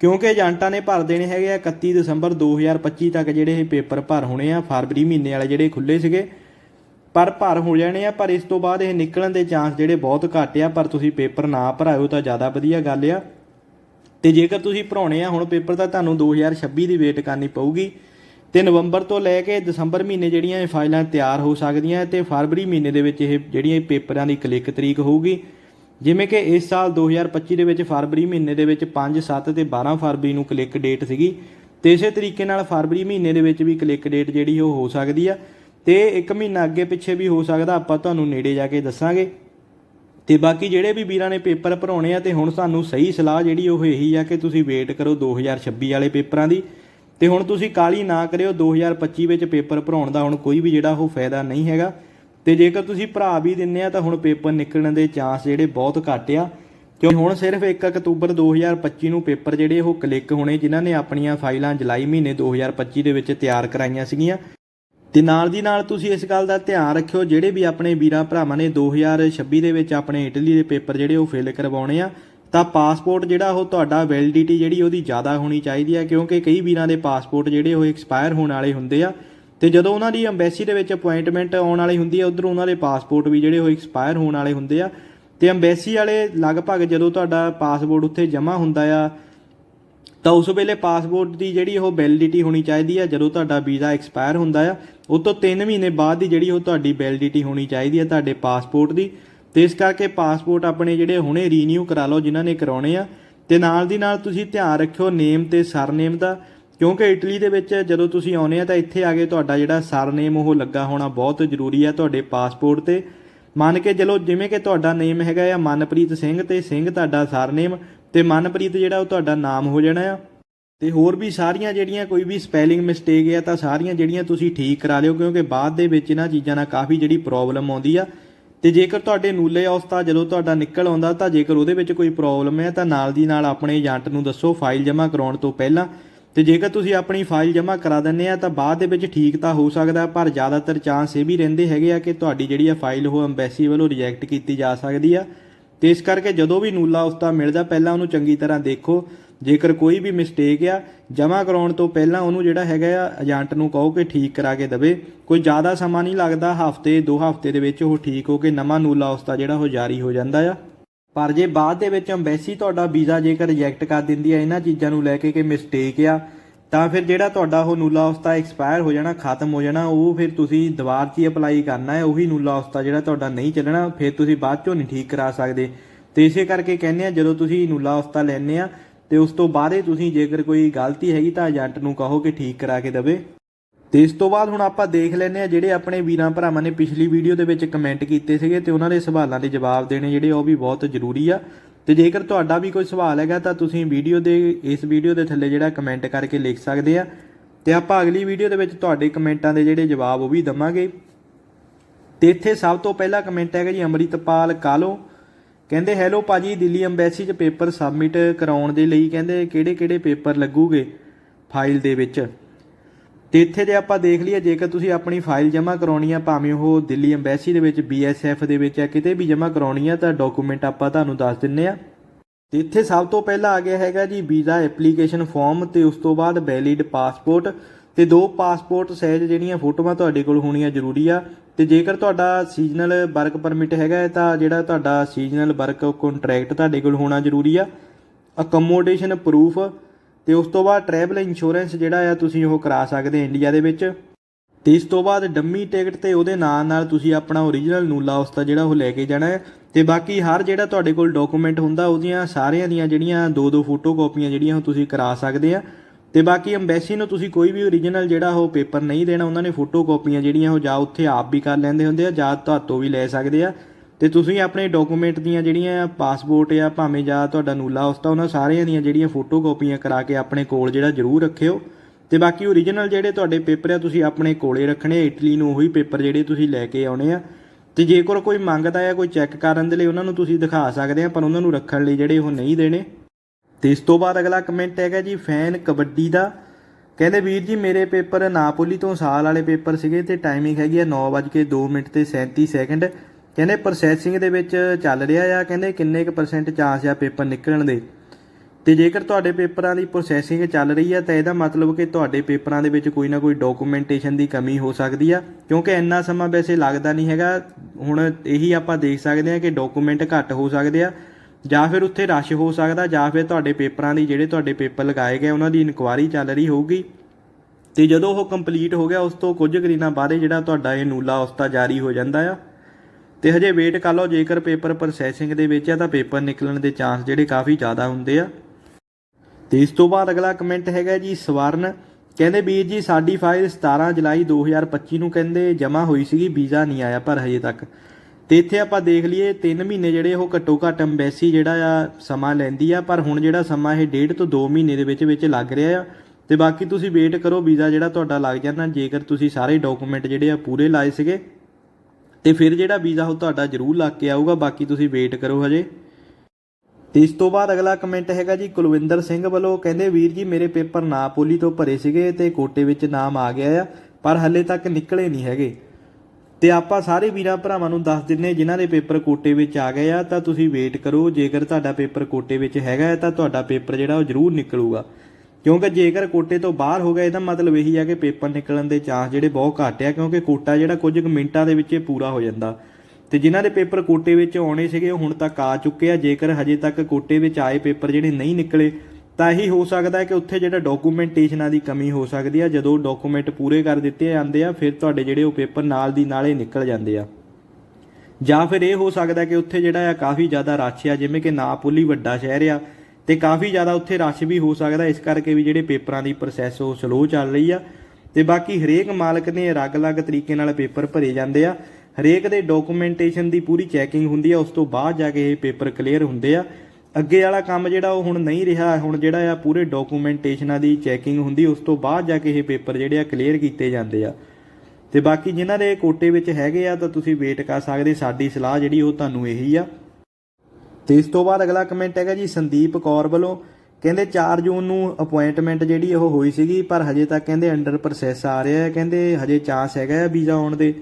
ਕਿਉਂਕਿ ਏਜੰਟਾਂ ਨੇ ਭਰ ਦੇਣੇ ਹੈਗੇ ਆ 31 ਦਸੰਬਰ 2025 ਤੱਕ ਜਿਹੜੇ ਇਹ ਪੇਪਰ ਭਰ ਹੋਣੇ ਆ, ਫਰਵਰੀ ਮਹੀਨੇ ਵਾਲੇ ਜਿਹੜੇ ਖੁੱਲੇ ਸੀਗੇ, ਪਰ ਭਰ ਹੋ ਜਾਣੇ ਆ, ਪਰ ਇਸ ਤੋਂ ਬਾਅਦ ਇਹ ਨਿਕਲਣ ਦੇ ਚਾਂਸ ਜਿਹੜੇ ਬਹੁਤ ਘੱਟ ਆ, ਪਰ ਤੁਸੀਂ ਪੇਪਰ ਨਾ ਭਰਾਇਓ ਤਾਂ ਜ਼ਿਆਦਾ ਵਧੀਆ ਗੱਲ ਆ। ਤੇ ਜੇਕਰ ਤੁਸੀਂ ਭਰਾਉਣੇ ਆ ਹੁਣ ਪੇਪਰ ਤਾਂ ਤੁਹਾਨੂੰ 2026 ਦੀ ਵੇਟ ਕਰਨੀ ਪਊਗੀ। ਤੇ ਨਵੰਬਰ ਤੋਂ ਲੈ ਕੇ ਦਸੰਬਰ ਮਹੀਨੇ ਜਿਹੜੀਆਂ ਇਹ ਫਾਈਲਾਂ ਤਿਆਰ ਹੋ ਸਕਦੀਆਂ ਤੇ ਫਰਵਰੀ ਮਹੀਨੇ ਦੇ ਵਿੱਚ ਇਹ ਜਿਹੜੀਆਂ ਇਹ ਪੇਪਰਾਂ ਦੀ ਕਲਿੱਕ ਤਰੀਕ ਹੋਊਗੀ। ਜਿਵੇਂ ਕਿ ਇਸ ਸਾਲ 2025 ਦੇ ਵਿੱਚ ਫਰਵਰੀ ਮਹੀਨੇ ਦੇ ਵਿੱਚ 5 7 ਤੇ 12 ਫਰਵਰੀ ਨੂੰ ਕਲਿੱਕ ਡੇਟ ਸੀਗੀ ਤੇ ਇਸੇ ਤਰੀਕੇ ਨਾਲ ਫਰਵਰੀ ਮਹੀਨੇ ਦੇ ਵਿੱਚ ਵੀ ਕਲਿੱਕ ਡੇਟ ਜਿਹੜੀ ਉਹ ਹੋ ਸਕਦੀ ਆ ਤੇ ਇੱਕ ਮਹੀਨਾ ਅੱਗੇ ਪਿੱਛੇ ਵੀ ਹੋ ਸਕਦਾ, ਆਪਾਂ ਤੁਹਾਨੂੰ ਨੇੜੇ ਜਾ ਕੇ ਦੱਸਾਂਗੇ। ਤੇ ਬਾਕੀ ਜਿਹੜੇ ਵੀ ਵੀਰਾਂ ਨੇ ਪੇਪਰ ਭਰਾਉਣੇ ਆ ਤੇ ਹੁਣ ਸਾਨੂੰ ਸਹੀ ਸਲਾਹ ਜਿਹੜੀ ਉਹ ਇਹੀ ਆ ਕਿ ਤੁਸੀਂ ਵੇਟ ਕਰੋ 2026 ਵਾਲੇ ਪੇਪਰਾਂ ਦੀ। ਤੇ ਹੁਣ ਤੁਸੀਂ ਕਾਲੀ ਨਾ ਕਰਿਓ 2025 ਵਿੱਚ ਪੇਪਰ ਭਰਾਉਣ ਦਾ ਹੁਣ ਕੋਈ ਵੀ ਜਿਹੜਾ ਉਹ ਫਾਇਦਾ ਨਹੀਂ ਹੈਗਾ। ਤੇ ਜੇਕਰ ਤੁਸੀਂ ਭਰਾ ਵੀ ਦਿੰਨੇ ਆ ਤਾਂ ਹੁਣ ਪੇਪਰ ਨਿਕਲਣ ਦੇ ਚਾਂਸ ਜਿਹੜੇ ਬਹੁਤ ਘੱਟ ਆ। ਕਿਉਂਕਿ ਹੁਣ ਸਿਰਫ 1 ਅਕਤੂਬਰ 2025 ਨੂੰ ਪੇਪਰ ਜਿਹੜੇ ਉਹ ਕਲਿੱਕ ਹੋਣੇ, ਜਿਨ੍ਹਾਂ ਨੇ ਆਪਣੀਆਂ ਫਾਈਲਾਂ ਜੁਲਾਈ ਮਹੀਨੇ 2025 ਦੇ ਵਿੱਚ ਤਿਆਰ ਕਰਾਈਆਂ ਸੀਗੀਆਂ। ਤੇ ਨਾਲ ਦੀ ਨਾਲ ਤੁਸੀਂ ਇਸ ਗੱਲ ਦਾ ਧਿਆਨ ਰੱਖਿਓ, ਜਿਹੜੇ ਵੀ ਆਪਣੇ ਵੀਰਾਂ ਭਰਾਵਾਂ ਨੇ 2026 ਦੇ ਵਿੱਚ ਆਪਣੇ ਇਟਲੀ ਦੇ ਪੇਪਰ ਜਿਹੜੇ ਉਹ ਫਿਲ ਕਰਵਾਉਣੇ ਆ ਤਾਂ ਪਾਸਪੋਰਟ ਜਿਹੜਾ ਉਹ ਤੁਹਾਡਾ ਵੈਲਿਡਿਟੀ ਜਿਹੜੀ ਉਹਦੀ ਜ਼ਿਆਦਾ ਹੋਣੀ ਚਾਹੀਦੀ ਹੈ ਕਿਉਂਕਿ ਕਈ ਵੀਰਾਂ ਦੇ ਪਾਸਪੋਰਟ ਜਿਹੜੇ ਉਹ ਐਕਸਪਾਇਰ ਹੋਣ ਵਾਲੇ ਹੁੰਦੇ ਆ। ਤੇ ਜਦੋਂ ਉਹਨਾਂ ਦੀ ਐਮਬੈਸੀ ਦੇ ਵਿੱਚ ਅਪਾਇੰਟਮੈਂਟ ਆਉਣ ਵਾਲੀ ਹੁੰਦੀ ਹੈ ਉਧਰੋਂ ਉਹਨਾਂ ਦੇ ਪਾਸਪੋਰਟ ਵੀ ਜਿਹੜੇ ਉਹ ਐਕਸਪਾਇਰ ਹੋਣ ਵਾਲੇ ਹੁੰਦੇ ਆ। ਤੇ ਐਮਬੈਸੀ ਵਾਲੇ ਲਗਭਗ ਜਦੋਂ ਤੁਹਾਡਾ ਪਾਸਪੋਰਟ ਉੱਥੇ ਜਮ੍ਹਾਂ ਹੁੰਦਾ ਆ, ਤਾਂ ਉਸ ਵੇਲੇ ਪਾਸਪੋਰਟ ਦੀ ਜਿਹੜੀ ਉਹ ਵੈਲਿਡਿਟੀ ਹੋਣੀ ਚਾਹੀਦੀ ਆ, ਜਦੋਂ ਤੁਹਾਡਾ ਵੀਜ਼ਾ ਐਕਸਪਾਇਰ ਹੁੰਦਾ ਆ ਉਹ ਤੋਂ 3 ਮਹੀਨੇ ਬਾਅਦ ਦੀ ਜਿਹੜੀ ਉਹ ਤੁਹਾਡੀ ਵੈਲਿਡਿਟੀ ਹੋਣੀ ਚਾਹੀਦੀ ਹੈ ਤੁਹਾਡੇ ਪਾਸਪੋਰਟ ਦੀ। ਤੇ ਇਸ ਕਰਕੇ ਪਾਸਪੋਰਟ ਆਪਣੇ ਜਿਹੜੇ ਹੁਣੇ ਰੀਨਿਊ ਕਰਾ ਲਓ ਜਿਨ੍ਹਾਂ ਨੇ ਕਰਾਉਣੇ ਆ, ਤੇ ਨਾਲ ਦੀ ਨਾਲ ਤੁਸੀਂ ਧਿਆਨ ਰੱਖਿਓ ਨੇਮ ਤੇ ਸਰਨੇਮ ਦਾ, ਕਿਉਂਕਿ ਇਟਲੀ ਦੇ ਵਿੱਚ ਜਦੋਂ ਤੁਸੀਂ ਆਉਨੇ ਆ ਤਾਂ ਇੱਥੇ ਆ ਕੇ ਤੁਹਾਡਾ ਜਿਹੜਾ ਸਰਨੇਮ ਉਹ ਲੱਗਾ ਹੋਣਾ ਬਹੁਤ ਜ਼ਰੂਰੀ ਆ ਤੁਹਾਡੇ ਪਾਸਪੋਰਟ ਤੇ। ਮੰਨ ਕੇ ਚਲੋ ਜਿਵੇਂ ਕਿ ਤੁਹਾਡਾ ਨੇਮ ਹੈਗਾ ਆ ਮਨਪ੍ਰੀਤ ਸਿੰਘ ਤੇ ਸਿੰਘ ਤੁਹਾਡਾ ਸਰਨੇਮ ਤੇ ਮਨਪ੍ਰੀਤ ਜਿਹੜਾ ਉਹ ਤੁਹਾਡਾ ਨਾਮ ਹੋ ਜਾਣਾ ਆ। ਤੇ ਹੋਰ ਵੀ ਸਾਰੀਆਂ ਜਿਹੜੀਆਂ ਕੋਈ ਵੀ ਸਪੈਲਿੰਗ ਮਿਸਟੇਕ ਆ ਤਾਂ ਸਾਰੀਆਂ ਜਿਹੜੀਆਂ ਤੁਸੀਂ ਠੀਕ ਕਰਾ ਲਿਓ, ਕਿਉਂਕਿ ਬਾਅਦ ਦੇ ਵਿੱਚ ਇਹਨਾਂ ਚੀਜ਼ਾਂ ਨਾਲ ਕਾਫੀ ਜਿਹੜੀ ਪ੍ਰੋਬਲਮ ਆਉਂਦੀ ਆ। ਤੇ ਜੇਕਰ ਤੁਹਾਡੇ ਨੂਲੇ ਅਵਸਥਾ ਜਦੋਂ ਤੁਹਾਡਾ ਨਿਕਲ ਆਉਂਦਾ, ਤਾਂ ਜੇਕਰ ਉਹਦੇ ਵਿੱਚ ਕੋਈ ਪ੍ਰੋਬਲਮ ਹੈ, ਤਾਂ ਨਾਲ ਦੀ ਨਾਲ ਆਪਣੇ ਏਜੰਟ ਨੂੰ ਦੱਸੋ, ਫਾਈਲ ਜਮ੍ਹਾਂ ਕਰਾਉਣ ਤੋਂ ਪਹਿਲਾਂ। ਤੇ ਜੇਕਰ ਤੁਸੀਂ ਆਪਣੀ ਫਾਈਲ ਜਮ੍ਹਾਂ ਕਰਾ ਦਿੰਦੇ ਆ, ਤਾਂ ਬਾਅਦ ਦੇ ਵਿੱਚ ਠੀਕ ਤਾਂ ਹੋ ਸਕਦਾ, ਪਰ ਜ਼ਿਆਦਾਤਰ ਚਾਂਸ ਇਹ ਵੀ ਰਹਿੰਦੇ ਹੈਗੇ ਆ ਕਿ ਤੁਹਾਡੀ ਜਿਹੜੀ ਆ ਫਾਈਲ, ਉਹ ਐਮਬੈਸੀ ਵੱਲੋਂ ਰਿਜੈਕਟ ਕੀਤੀ ਜਾ ਸਕਦੀ ਆ। ਤੇ ਇਸ ਕਰਕੇ ਜਦੋਂ ਵੀ ਨੂਲਾ ਉਸਤਾ ਮਿਲਦਾ, ਪਹਿਲਾਂ ਉਹਨੂੰ ਚੰਗੀ ਤਰ੍ਹਾਂ ਦੇਖੋ। ਜੇਕਰ ਕੋਈ ਵੀ ਮਿਸਟੇਕ ਆ, ਜਮ੍ਹਾਂ ਕਰਾਉਣ ਤੋਂ ਪਹਿਲਾਂ ਉਹਨੂੰ ਜਿਹੜਾ ਹੈਗਾ ਆ ਏਜੰਟ ਨੂੰ ਕਹੋ ਕਿ ਠੀਕ ਕਰਾ ਕੇ ਦੇਵੇ। ਕੋਈ ਜ਼ਿਆਦਾ ਸਮਾਂ ਨਹੀਂ ਲੱਗਦਾ, ਹਫ਼ਤੇ, ਦੋ ਹਫ਼ਤੇ ਦੇ ਵਿੱਚ ਉਹ ਠੀਕ ਹੋ ਕੇ ਨਵਾਂ ਨੂਲਾ ਉਸਤਾ ਜਿਹੜਾ ਉਹ ਜਾਰੀ ਹੋ ਜਾਂਦਾ ਆ। ਪਰ ਜੇ ਬਾਅਦ ਦੇ ਵਿੱਚ ਅੰਬੈਸੀ ਤੁਹਾਡਾ ਵੀਜ਼ਾ ਜੇਕਰ ਰਿਜੈਕਟ ਕਰ ਦਿੰਦੀ ਹੈ ਇਹਨਾਂ ਚੀਜ਼ਾਂ ਨੂੰ ਲੈ ਕੇ ਕਿ ਮਿਸਟੇਕ ਆ, ਤਾਂ ਫਿਰ ਜਿਹੜਾ ਤੁਹਾਡਾ ਉਹ ਨੂਲਾ ਉਸਤਾ ਐਕਸਪਾਇਰ ਹੋ ਜਾਣਾ, ਖਤਮ ਹੋ ਜਾਣਾ, ਉਹ ਫਿਰ ਤੁਸੀਂ ਦੁਬਾਰ 'ਚ ਹੀ ਅਪਲਾਈ ਕਰਨਾ ਹੈ, ਉਹੀ ਨੂਲਾ ਉਸਤਾ ਜਿਹੜਾ ਤੁਹਾਡਾ ਨਹੀਂ ਚੱਲਣਾ, ਫਿਰ ਤੁਸੀਂ ਬਾਅਦ 'ਚੋਂ ਨਹੀਂ ਠੀਕ ਕਰਾ ਸਕਦੇ। ਤੇ ਇਸੇ ਕਰਕੇ ਕਹਿੰਦੇ ਆ, ਜਦੋਂ ਤੁਸੀਂ ਨੂਲਾ ਉਸਤਾ ਲੈਣੇ ਆ ਤੇ ਉਸ ਤੋਂ ਬਾਅਦ ਹੀ ਤੁਸੀਂ ਜੇਕਰ ਕੋਈ ਗਲਤੀ ਹੈਗੀ ਤਾਂ ਏਜੰਟ ਨੂੰ ਕਹੋ ਕਿ ਠੀਕ ਕਰਾ ਕੇ ਦੇਵੇ। ਤੇ ਇਸ ਤੋਂ ਬਾਅਦ ਹੁਣ ਆਪਾਂ ਦੇਖ ਲੈਂਦੇ ਆ ਜਿਹੜੇ ਆਪਣੇ ਵੀਰਾਂ ਭਰਾਵਾਂ ਨੇ ਪਿਛਲੀ ਵੀਡੀਓ ਦੇ ਵਿੱਚ ਕਮੈਂਟ ਕੀਤੇ ਸੀਗੇ ਤੇ ਉਹਨਾਂ ਦੇ ਸਵਾਲਾਂ ਦੇ ਜਵਾਬ ਦੇਣੇ ਜਿਹੜੇ ਉਹ ਵੀ ਬਹੁਤ ਜ਼ਰੂਰੀ ਆ। ਤੇ ਜੇਕਰ ਤੁਹਾਡਾ ਵੀ ਕੋਈ ਸਵਾਲ ਹੈਗਾ ਤਾਂ ਤੁਸੀਂ ਵੀਡੀਓ ਦੇ, ਇਸ ਵੀਡੀਓ ਦੇ ਥੱਲੇ ਜਿਹੜਾ ਕਮੈਂਟ ਕਰਕੇ ਲਿਖ ਸਕਦੇ ਆ। ਤੇ ਆਪਾਂ ਅਗਲੀ ਵੀਡੀਓ ਦੇ ਵਿੱਚ ਤੁਹਾਡੇ ਕਮੈਂਟਾਂ ਦੇ ਜਿਹੜੇ ਜਵਾਬ ਉਹ ਵੀ ਦਵਾਂਗੇ। ਤੇ ਇੱਥੇ ਸਭ ਤੋਂ ਪਹਿਲਾ ਕਮੈਂਟ ਹੈਗਾ ਜੀ, ਅੰਮ੍ਰਿਤਪਾਲ ਕਾਲੋ। ਕਹਿੰਦੇ, ਹੈਲੋ ਭਾਜੀ, ਦਿੱਲੀ ਐਮਬੈਸੀ 'ਚ ਪੇਪਰ ਸਬਮਿਟ ਕਰਾਉਣ ਦੇ ਲਈ ਕਹਿੰਦੇ ਕਿਹੜੇ-ਕਿਹੜੇ ਪੇਪਰ ਲੱਗੂਗੇ ਫਾਈਲ ਦੇ ਵਿੱਚ? ਤੇ ਇੱਥੇ ਜੇ ਆਪਾਂ ਦੇਖ ਲਈਏ, ਜੇਕਰ ਤੁਸੀਂ ਆਪਣੀ ਫਾਈਲ ਜਮ੍ਹਾਂ ਕਰਾਉਣੀ ਆ, ਭਾਵੇਂ ਉਹ ਦਿੱਲੀ ਐਮਬੈਸੀ ਦੇ ਵਿੱਚ ਬੀਐਸਐਫ ਦੇ ਵਿੱਚ ਆ, ਕਿਤੇ ਵੀ ਜਮ੍ਹਾਂ ਕਰਾਉਣੀ ਆ, ਤਾਂ ਡਾਕੂਮੈਂਟ ਆਪਾਂ ਤੁਹਾਨੂੰ ਦੱਸ ਦਿੰਨੇ ਆ। ਤੇ ਇੱਥੇ ਸਭ ਤੋਂ ਪਹਿਲਾਂ ਆ ਗਿਆ ਹੈਗਾ ਜੀ ਵੀਜ਼ਾ ਐਪਲੀਕੇਸ਼ਨ ਫਾਰਮ, ਤੇ ਉਸ ਤੋਂ ਬਾਅਦ ਵੈਲਿਡ ਪਾਸਪੋਰਟ ਤੇ ਦੋ ਪਾਸਪੋਰਟ ਸਾਈਜ਼ ਜਿਹੜੀਆਂ ਫੋਟੋਆਂ ਤੁਹਾਡੇ ਕੋਲ ਹੋਣੀਆਂ ਜ਼ਰੂਰੀ ਆ। ਤੇ ਜੇਕਰ ਤੁਹਾਡਾ ਸੀਜ਼ਨਲ ਵਰਕ ਪਰਮਿਟ ਹੈਗਾ ਤਾਂ ਜਿਹੜਾ ਤੁਹਾਡਾ ਸੀਜ਼ਨਲ ਵਰਕ ਕੰਟਰੈਕਟ ਤੁਹਾਡੇ ਕੋਲ ਹੋਣਾ ਜ਼ਰੂਰੀ ਆ। ਅਕਮੋਡੇਸ਼ਨ ਪ੍ਰੂਫ ਤੇ ਉਸ ਤੋਂ ਬਾਅਦ ਟਰੈਵਲ ਇੰਸ਼ੋਰੈਂਸ ਜਿਹੜਾ ਆ, ਤੁਸੀਂ ਉਹ ਕਰਾ ਸਕਦੇ ਇੰਡੀਆ ਦੇ ਵਿੱਚ। ਤੇ ਇਸ ਤੋਂ ਬਾਅਦ ਡੰਮੀ ਟਿਕਟ ਤੇ ਉਹਦੇ ਨਾਲ ਨਾਲ ਤੁਸੀਂ ਆਪਣਾ ਓਰੀਜਨਲ ਨੂਲਾ ਉਸਤਾ ਜਿਹੜਾ ਉਹ ਲੈ ਕੇ ਜਾਣਾ ਹੈ। ਤੇ ਬਾਕੀ ਹਰ ਜਿਹੜਾ ਤੁਹਾਡੇ ਕੋਲ ਡਾਕੂਮੈਂਟ ਹੁੰਦਾ, ਉਹਦੀਆਂ ਸਾਰਿਆਂ ਦੀਆਂ ਜਿਹੜੀਆਂ ਦੋ ਦੋ ਫੋਟੋ ਕਾਪੀਆਂ ਜਿਹੜੀਆਂ ਉਹ ਤੁਸੀਂ ਕਰਾ ਸਕਦੇ ਆ। ਤੇ ਬਾਕੀ ਐਮਬੈਸੀ ਨੂੰ ਤੁਸੀਂ ਕੋਈ ਵੀ ਓਰੀਜਨਲ ਜਿਹੜਾ ਉਹ ਪੇਪਰ ਨਹੀਂ ਦੇਣਾ, ਉਹਨਾਂ ਨੇ ਫੋਟੋ ਕਾਪੀਆਂ ਜਿਹੜੀਆਂ ਉਹ ਜਾਂ ਉੱਥੇ ਆਪ ਵੀ ਕਰ ਲੈਂਦੇ ਹੁੰਦੇ ਆ, ਜਾਂ ਤੁਹਾਤੋਂ ਵੀ ਲੈ ਸਕਦੇ ਆ। ਤੇ ਤੁਸੀਂ ਆਪਣੇ ਡਾਕੂਮੈਂਟ ਦੀਆਂ ਜਿਹੜੀਆਂ ਪਾਸਪੋਰਟ ਜਾਂ ਭਾਵੇਂ ਜਾਂ ਤੁਹਾਡਾ ਨੂਲਾ ਉਸਤਾ ਉਹਨਾਂ ਸਾਰਿਆਂ ਦੀਆਂ ਜਿਹੜੀਆਂ ਫੋਟੋ ਕਾਪੀਆਂ ਕਰਾ ਕੇ ਆਪਣੇ ਕੋਲ ਜਿਹੜਾ ਜ਼ਰੂਰ ਰੱਖਿਓ। ਤੇ ਬਾਕੀ ਓਰੀਜਨਲ ਜਿਹੜੇ ਤੁਹਾਡੇ ਪੇਪਰ ਆ, ਤੁਸੀਂ ਆਪਣੇ ਕੋਲੇ ਰੱਖਣੇ ਆ ਇਟਲੀ ਨੂੰ ਉਹੀ ਪੇਪਰ ਜਿਹੜੇ ਤੁਸੀਂ ਲੈ ਕੇ ਆਉਣੇ ਆ। ਤੇ ਜੇਕਰ ਕੋਈ ਮੰਗਦਾ ਆ, ਕੋਈ ਚੈੱਕ ਕਰਨ ਦੇ ਲਈ, ਉਹਨਾਂ ਨੂੰ ਤੁਸੀਂ ਦਿਖਾ ਸਕਦੇ ਆ, ਪਰ ਉਹਨਾਂ ਨੂੰ ਰੱਖਣ ਲਈ ਜਿਹੜੇ ਉਹ ਨਹੀਂ ਦੇਣੇ। ਤੇ ਇਸ ਤੋਂ ਬਾਅਦ ਅਗਲਾ ਕਮੈਂਟ ਹੈਗਾ ਜੀ, ਫੈਨ ਕਬੱਡੀ ਦਾ। ਕਹਿੰਦੇ ਵੀਰ ਜੀ, ਮੇਰੇ ਪੇਪਰ ਨਾਪੋਲੀ ਤੋਂ ਸਾਲ ਵਾਲੇ ਪੇਪਰ ਸੀਗੇ ਤੇ ਟਾਈਮਿੰਗ ਹੈਗੀ ਆ 9:02 ਮਿੰਟ ਤੇ 37 ਸੈਕਿੰਡ ਕਹਿੰਦੇ ਪ੍ਰੋਸੈਸਿੰਗ ਦੇ ਵਿੱਚ ਚੱਲ ਰਿਹਾ ਆ, ਕਹਿੰਦੇ ਕਿੰਨੇ ਕੁ ਪਰਸੈਂਟ ਚਾਂਸ ਆ ਪੇਪਰ ਨਿਕਲਣ ਦੇ। ਤੇ ਜੇਕਰ ਤੁਹਾਡੇ ਪੇਪਰਾਂ ਦੀ ਪ੍ਰੋਸੈਸਿੰਗ ਚੱਲ ਰਹੀ ਆ, ਤਾਂ ਇਹਦਾ ਮਤਲਬ ਕਿ ਤੁਹਾਡੇ ਪੇਪਰਾਂ ਦੇ ਵਿੱਚ ਕੋਈ ਨਾ ਕੋਈ ਡਾਕੂਮੈਂਟੇਸ਼ਨ ਦੀ ਕਮੀ ਹੋ ਸਕਦੀ ਆ। ਕਿਉਂਕਿ ਇੰਨਾ ਸਮਾਂ ਵੈਸੇ ਲੱਗਦਾ ਨਹੀਂ ਹੈਗਾ। ਹੁਣ ਇਹੀ ਆਪਾਂ ਦੇਖ ਸਕਦੇ ਹਾਂ ਕਿ ਡਾਕੂਮੈਂਟ ਘੱਟ ਹੋ ਸਕਦੇ ਆ। ਜਾਂ ਫਿਰ ਉੱਥੇ ਰਸ਼ ਹੋ ਸਕਦਾ, ਜਾਂ ਫਿਰ ਤੁਹਾਡੇ ਪੇਪਰਾਂ ਦੀ ਜਿਹੜੇ ਤੁਹਾਡੇ ਪੇਪਰ ਲਗਾਏ ਗਏ, ਉਹਨਾਂ ਦੀ ਇਨਕੁਆਇਰੀ ਚੱਲ ਰਹੀ ਹੋਊਗੀ। ਤੇ ਜਦੋਂ ਉਹ ਕੰਪਲੀਟ ਹੋ ਗਿਆ, ਉਸ ਤੋਂ ਕੁਝ ਕੁ ਦਿਨਾਂ ਬਾਅਦ ਜਿਹੜਾ ਤੁਹਾਡਾ ਇਹ ਨੂਲਾ ਉਸਤਾ ਜਾਰੀ ਹੋ ਜਾਂਦਾ ਆ। ਤੇ ਹਜੇ ਵੇਟ ਕਰ ਲਓ, ਜੇਕਰ ਪੇਪਰ ਪ੍ਰੋਸੈਸਿੰਗ ਦੇ ਵਿੱਚ ਆ, ਤਾਂ ਪੇਪਰ ਨਿਕਲਣ ਦੇ ਚਾਂਸ ਜਿਹੜੇ ਕਾਫੀ ਜ਼ਿਆਦਾ ਹੁੰਦੇ ਆ। ਤੇ ਇਸ ਤੋਂ ਬਾਅਦ ਅਗਲਾ ਕਮੈਂਟ ਹੈਗਾ ਜੀ, ਸਵਰਨ। ਕਹਿੰਦੇ, ਵੀਰ ਜੀ, ਸਾਡੀ ਫਾਈਲ 17 ਜੁਲਾਈ 2025 ਨੂੰ ਕਹਿੰਦੇ, ਜਮ੍ਹਾਂ ਹੋਈ ਸੀਗੀ, ਵੀਜ਼ਾ ਨਹੀਂ ਆਇਆ, ਪਰ ਹਜੇ ਤੱਕ। ਤੇ ਇੱਥੇ ਆਪਾਂ ਦੇਖ ਲਈਏ 3 ਮਹੀਨੇ ਜਿਹੜੇ ਉਹ ਘੱਟੋ ਘੱਟ ਐਮਬੈਸੀ ਜਿਹੜਾ ਆ, ਸਮਾਂ ਲੈਂਦੀ ਆ, ਪਰ ਹੁਣ ਜਿਹੜਾ ਸਮਾਂ ਇਹ ਡੇਢ ਤੋਂ 2 ਮਹੀਨੇ ਦੇ ਵਿੱਚ ਵਿੱਚ ਲੱਗ ਰਿਹਾ ਆ। ਤੇ ਬਾਕੀ ਤੁਸੀਂ ਵੇਟ ਕਰੋ, ਵੀਜ਼ਾ ਜਿਹੜਾ ਤੁਹਾਡਾ ਲੱਗ ਜਾਣਾ, ਜੇਕਰ ਤੁਸੀਂ ਸਾਰੇ ਡਾਕੂਮੈਂਟ ਜਿਹੜੇ ਆ ਪੂਰੇ ਲਾਏ ਸੀਗੇ। ਤੇ ਫਿਰ ਜਿਹੜਾ ਵੀਜ਼ਾ ਉਹ ਤੁਹਾਡਾ ਜ਼ਰੂਰ ਲੱਗ ਕੇ ਆਊਗਾ, ਬਾਕੀ ਤੁਸੀਂ ਵੇਟ ਕਰੋ ਹਜੇ। ਤੇ ਇਸ ਤੋਂ ਬਾਅਦ ਅਗਲਾ ਕਮੈਂਟ ਹੈਗਾ ਜੀ, ਕੁਲਵਿੰਦਰ ਸਿੰਘ ਵੱਲੋਂ ਕਹਿੰਦੇ, ਵੀਰ ਜੀ, ਮੇਰੇ ਪੇਪਰ ਨਾਪੋਲੀ ਤੋਂ ਭਰੇ ਸੀਗੇ ਤੇ ਕੋਟੇ ਵਿੱਚ ਨਾਮ ਆ ਗਿਆ ਆ, ਪਰ ਹੱਲੇ ਤੱਕ ਨਿਕਲੇ ਨਹੀਂ ਹੈਗੇ। ਤੇ ਆਪਾਂ ਸਾਰੇ ਵੀਰਾਂ ਭਰਾਵਾਂ ਨੂੰ ਦੱਸ ਦਿੰਨੇ ਜਿਨ੍ਹਾਂ ਦੇ ਪੇਪਰ ਕੋਟੇ ਵਿੱਚ ਆ ਗਏ ਆ, ਤਾਂ ਤੁਸੀਂ ਵੇਟ ਕਰੋ। ਜੇਕਰ ਤੁਹਾਡਾ ਪੇਪਰ ਕੋਟੇ ਵਿੱਚ ਹੈਗਾ ਤਾਂ ਤੁਹਾਡਾ ਪੇਪਰ ਜਿਹੜਾ ਉਹ ਜ਼ਰੂਰ ਨਿਕਲੂਗਾ। ਕਿਉਂਕਿ ਜੇਕਰ ਕੋਟੇ ਤੋਂ ਬਾਹਰ ਹੋ ਗਿਆ ਇਹਦਾ ਮਤਲਬ ਇਹੀ ਆ ਕਿ ਪੇਪਰ ਨਿਕਲਣ ਦੇ ਚਾਂਸ ਜਿਹੜੇ ਬਹੁਤ ਘੱਟ ਆ, ਕਿਉਂਕਿ ਕੋਟਾ ਜਿਹੜਾ ਕੁਝ ਕੁ ਮਿੰਟਾਂ ਦੇ ਵਿੱਚ ਹੀ ਪੂਰਾ ਹੋ ਜਾਂਦਾ। ਤੇ ਜਿਨ੍ਹਾਂ ਦੇ ਪੇਪਰ ਕੋਟੇ ਵਿੱਚ ਆਉਣੇ ਸੀਗੇ ਹੁਣ ਤੱਕ ਆ ਚੁੱਕੇ ਆ। ਜੇਕਰ ਹਜੇ ਤੱਕ ਕੋਟੇ ਵਿੱਚ ਆਏ ਪੇਪਰ ਜਿਹੜੇ ਨਹੀਂ ਨਿਕਲੇ ਤਾਂ ਇਹੀ ਹੋ ਸਕਦਾ ਹੈ ਕਿ ਉੱਥੇ ਜਿਹੜਾ ਡਾਕੂਮੈਂਟੇਸ਼ਨਾਂ ਦੀ ਕਮੀ ਹੋ ਸਕਦੀ ਆ, ਜਦੋਂ ਡਾਕੂਮੈਂਟ ਪੂਰੇ ਕਰ ਦਿੱਤੇ ਜਾਂਦੇ ਆ, ਫਿਰ ਤੁਹਾਡੇ ਜਿਹੜੇ ਉਹ ਪੇਪਰ ਨਾਲ ਦੀ ਨਾਲੇ ਨਿਕਲ ਜਾਂਦੇ ਆ। ਜਾਂ ਫਿਰ ਇਹ ਹੋ ਸਕਦਾ ਕਿ ਉੱਥੇ ਜਿਹੜਾ ਆ ਕਾਫੀ ਜ਼ਿਆਦਾ ਰਸ਼ ਆ, ਜਿਵੇਂ ਕਿ ਨਾਪੋਲੀ ਵੱਡਾ ਸ਼ਹਿਰ ਆ, ਤੇ ਕਾਫੀ ਜ਼ਿਆਦਾ ਉੱਥੇ ਰਸ਼ ਵੀ ਹੋ ਸਕਦਾ, ਇਸ ਕਰਕੇ ਵੀ ਜਿਹੜੇ ਪੇਪਰਾਂ ਦੀ ਪ੍ਰੋਸੈਸ ਉਹ ਸਲੋ ਚੱਲ ਰਹੀ ਆ। ਤੇ ਬਾਕੀ ਹਰੇਕ ਮਾਲਕ ਨੇ ਅਲੱਗ-ਅਲੱਗ ਤਰੀਕੇ ਨਾਲ ਪੇਪਰ ਭਰੇ ਜਾਂਦੇ ਆ। ਹਰੇਕ ਦੇ ਡਾਕੂਮੈਂਟੇਸ਼ਨ ਦੀ ਪੂਰੀ ਚੈਕਿੰਗ ਹੁੰਦੀ ਆ, ਉਸ ਤੋਂ ਬਾਅਦ ਜਾ ਕੇ ਇਹ ਪੇਪਰ ਕਲੀਅਰ ਹੁੰਦੇ ਆ। ਅੱਗੇ ਵਾਲਾ ਕੰਮ ਜਿਹੜਾ ਉਹ ਹੁਣ ਨਹੀਂ ਰਿਹਾ, ਹੁਣ ਜਿਹੜਾ ਆ ਪੂਰੇ ਡਾਕੂਮੈਂਟੇਸ਼ਨਾਂ ਦੀ ਚੈਕਿੰਗ ਹੁੰਦੀ, ਉਸ ਤੋਂ ਬਾਅਦ ਜਾ ਕੇ ਇਹ ਪੇਪਰ ਜਿਹੜੇ ਆ ਕਲੀਅਰ ਕੀਤੇ ਜਾਂਦੇ ਆ। ਤੇ ਬਾਕੀ ਜਿਨ੍ਹਾਂ ਦੇ ਕੋਟੇ ਵਿੱਚ ਹੈਗੇ ਆ, ਤਾਂ ਤੁਸੀਂ ਵੇਟ ਕਰ ਸਕਦੇ, ਸਾਡੀ ਸਲਾਹ ਜਿਹੜੀ ਉਹ ਤੁਹਾਨੂੰ ਇਹੀ ਆ। ਤੇ ਇਸ ਤੋਂ ਬਾਅਦ ਅਗਲਾ ਕਮੈਂਟ ਹੈਗਾ ਜੀ, ਸੰਦੀਪ ਕੌਰ ਵੱਲੋਂ। ਕਹਿੰਦੇ 4 ਜੂਨ ਨੂੰ ਅਪਾਇੰਟਮੈਂਟ ਜਿਹੜੀ ਉਹ ਹੋਈ ਸੀਗੀ, ਪਰ ਹਜੇ ਤੱਕ ਕਹਿੰਦੇ ਅੰਡਰ ਪ੍ਰੋਸੈਸ ਆ ਰਿਹਾ ਹੈ, ਕਹਿੰਦੇ ਹਜੇ ਚਾਂਸ ਹੈਗਾ ਆ ਵੀਜ਼ਾ ਆਉਣ ਦੇ।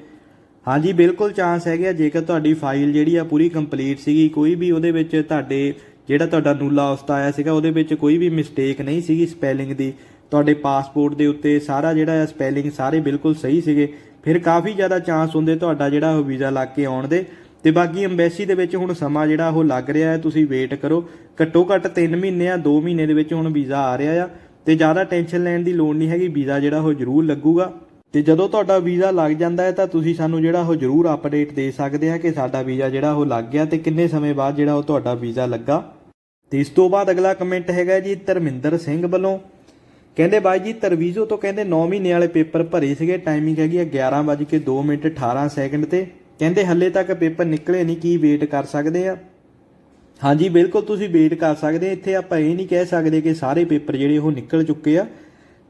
ਹਾਂਜੀ, ਬਿਲਕੁਲ ਚਾਂਸ ਹੈਗੇ ਆ, ਜੇਕਰ ਤੁਹਾਡੀ ਫਾਈਲ ਜਿਹੜੀ ਆ ਪੂਰੀ ਕੰਪਲੀਟ ਸੀਗੀ, ਕੋਈ ਵੀ ਉਹਦੇ ਵਿੱਚ ਤੁਹਾਡੇ ਜਿਹੜਾ ਤੁਹਾਡਾ ਨੂਲਾ ਉਸਤਾ ਆਇਆ ਸੀਗਾ, ਉਹਦੇ ਵਿੱਚ ਕੋਈ ਵੀ ਮਿਸਟੇਕ ਨਹੀਂ ਸੀਗੀ ਸਪੈਲਿੰਗ ਦੀ। ਤੁਹਾਡੇ ਪਾਸਪੋਰਟ ਦੇ ਉੱਤੇ ਸਾਰਾ ਜਿਹੜਾ ਹੈ ਸਪੈਲਿੰਗ ਸਾਰੇ ਬਿਲਕੁਲ ਸਹੀ ਸੀਗੇ। ਫਿਰ ਕਾਫੀ ਜ਼ਿਆਦਾ ਚਾਂਸ ਹੁੰਦੇ ਤੁਹਾਡਾ ਜਿਹੜਾ ਉਹ ਵੀਜ਼ਾ ਲੱਗ ਕੇ ਆਉਣ ਦੇ। ਤੇ ਬਾਕੀ ਐਮਬੈਸੀ ਦੇ ਵਿੱਚ ਹੁਣ ਸਮਾਂ ਜਿਹੜਾ ਉਹ ਲੱਗ ਰਿਹਾ ਹੈ, ਤੁਸੀਂ ਵੇਟ ਕਰੋ। ਘੱਟੋ ਘੱਟ 3 ਮਹੀਨੇ ਆ 2 ਮਹੀਨੇ ਦੇ ਵਿੱਚ ਹੁਣ ਵੀਜ਼ਾ ਆ ਰਿਹਾ ਆ। ਤੇ ਜ਼ਿਆਦਾ ਟੈਨਸ਼ਨ ਲੈਣ ਦੀ ਲੋੜ ਨਹੀਂ ਹੈਗੀ ਵੀਜ਼ਾ ਜਿਹੜਾ ਉਹ ਜ਼ਰੂਰ ਲੱਗੂਗਾ। ਤੇ ਜਦੋਂ ਤੁਹਾਡਾ ਵੀਜ਼ਾ ਲੱਗ ਜਾਂਦਾ ਹੈ ਤਾਂ ਤੁਸੀਂ ਸਾਨੂੰ ਜਿਹੜਾ ਉਹ ਜ਼ਰੂਰ ਅਪਡੇਟ ਦੇ ਸਕਦੇ ਆ ਕਿ ਸਾਡਾ ਵੀਜ਼ਾ ਜਿਹੜਾ ਉਹ ਲੱਗ ਗਿਆ ਤੇ ਕਿੰਨੇ ਸਮੇਂ ਬਾਅਦ ਜਿਹੜਾ ਉਹ ਤੁਹਾਡਾ ਵੀਜ਼ਾ ਲੱਗਾ। ਤੇ ਇਸ ਤੋਂ ਬਾਅਦ ਅਗਲਾ ਕਮੈਂਟ ਹੈਗਾ ਜੀ ਧਰਮਿੰਦਰ ਸਿੰਘ ਵੱਲੋਂ। ਕਹਿੰਦੇ ਬਾਈ ਜੀ, ਤਰਵੀਜ਼ੋ ਤੋਂ ਕਹਿੰਦੇ 9 ਮਹੀਨੇ ਵਾਲੇ ਪੇਪਰ ਭਰੇ ਸੀਗੇ ਟਾਈਮਿੰਗ ਹੈਗੀ ਆ 11:02 ਮਿੰਟ 18 ਸੈਕਿੰਡ ਤੇ। ਕਹਿੰਦੇ ਹੱਲੇ ਤੱਕ ਪੇਪਰ ਨਿਕਲੇ ਨਹੀਂ, ਕੀ ਵੇਟ ਕਰ ਸਕਦੇ ਆ? ਹਾਂਜੀ, ਬਿਲਕੁਲ ਤੁਸੀਂ ਵੇਟ ਕਰ ਸਕਦੇ ਇੱਥੇ ਆਪਾਂ ਇਹ ਨਹੀਂ ਕਹਿ ਸਕਦੇ ਕਿ ਸਾਰੇ ਪੇਪਰ ਜਿਹੜੇ ਉਹ ਨਿਕਲ ਚੁੱਕੇ ਆ।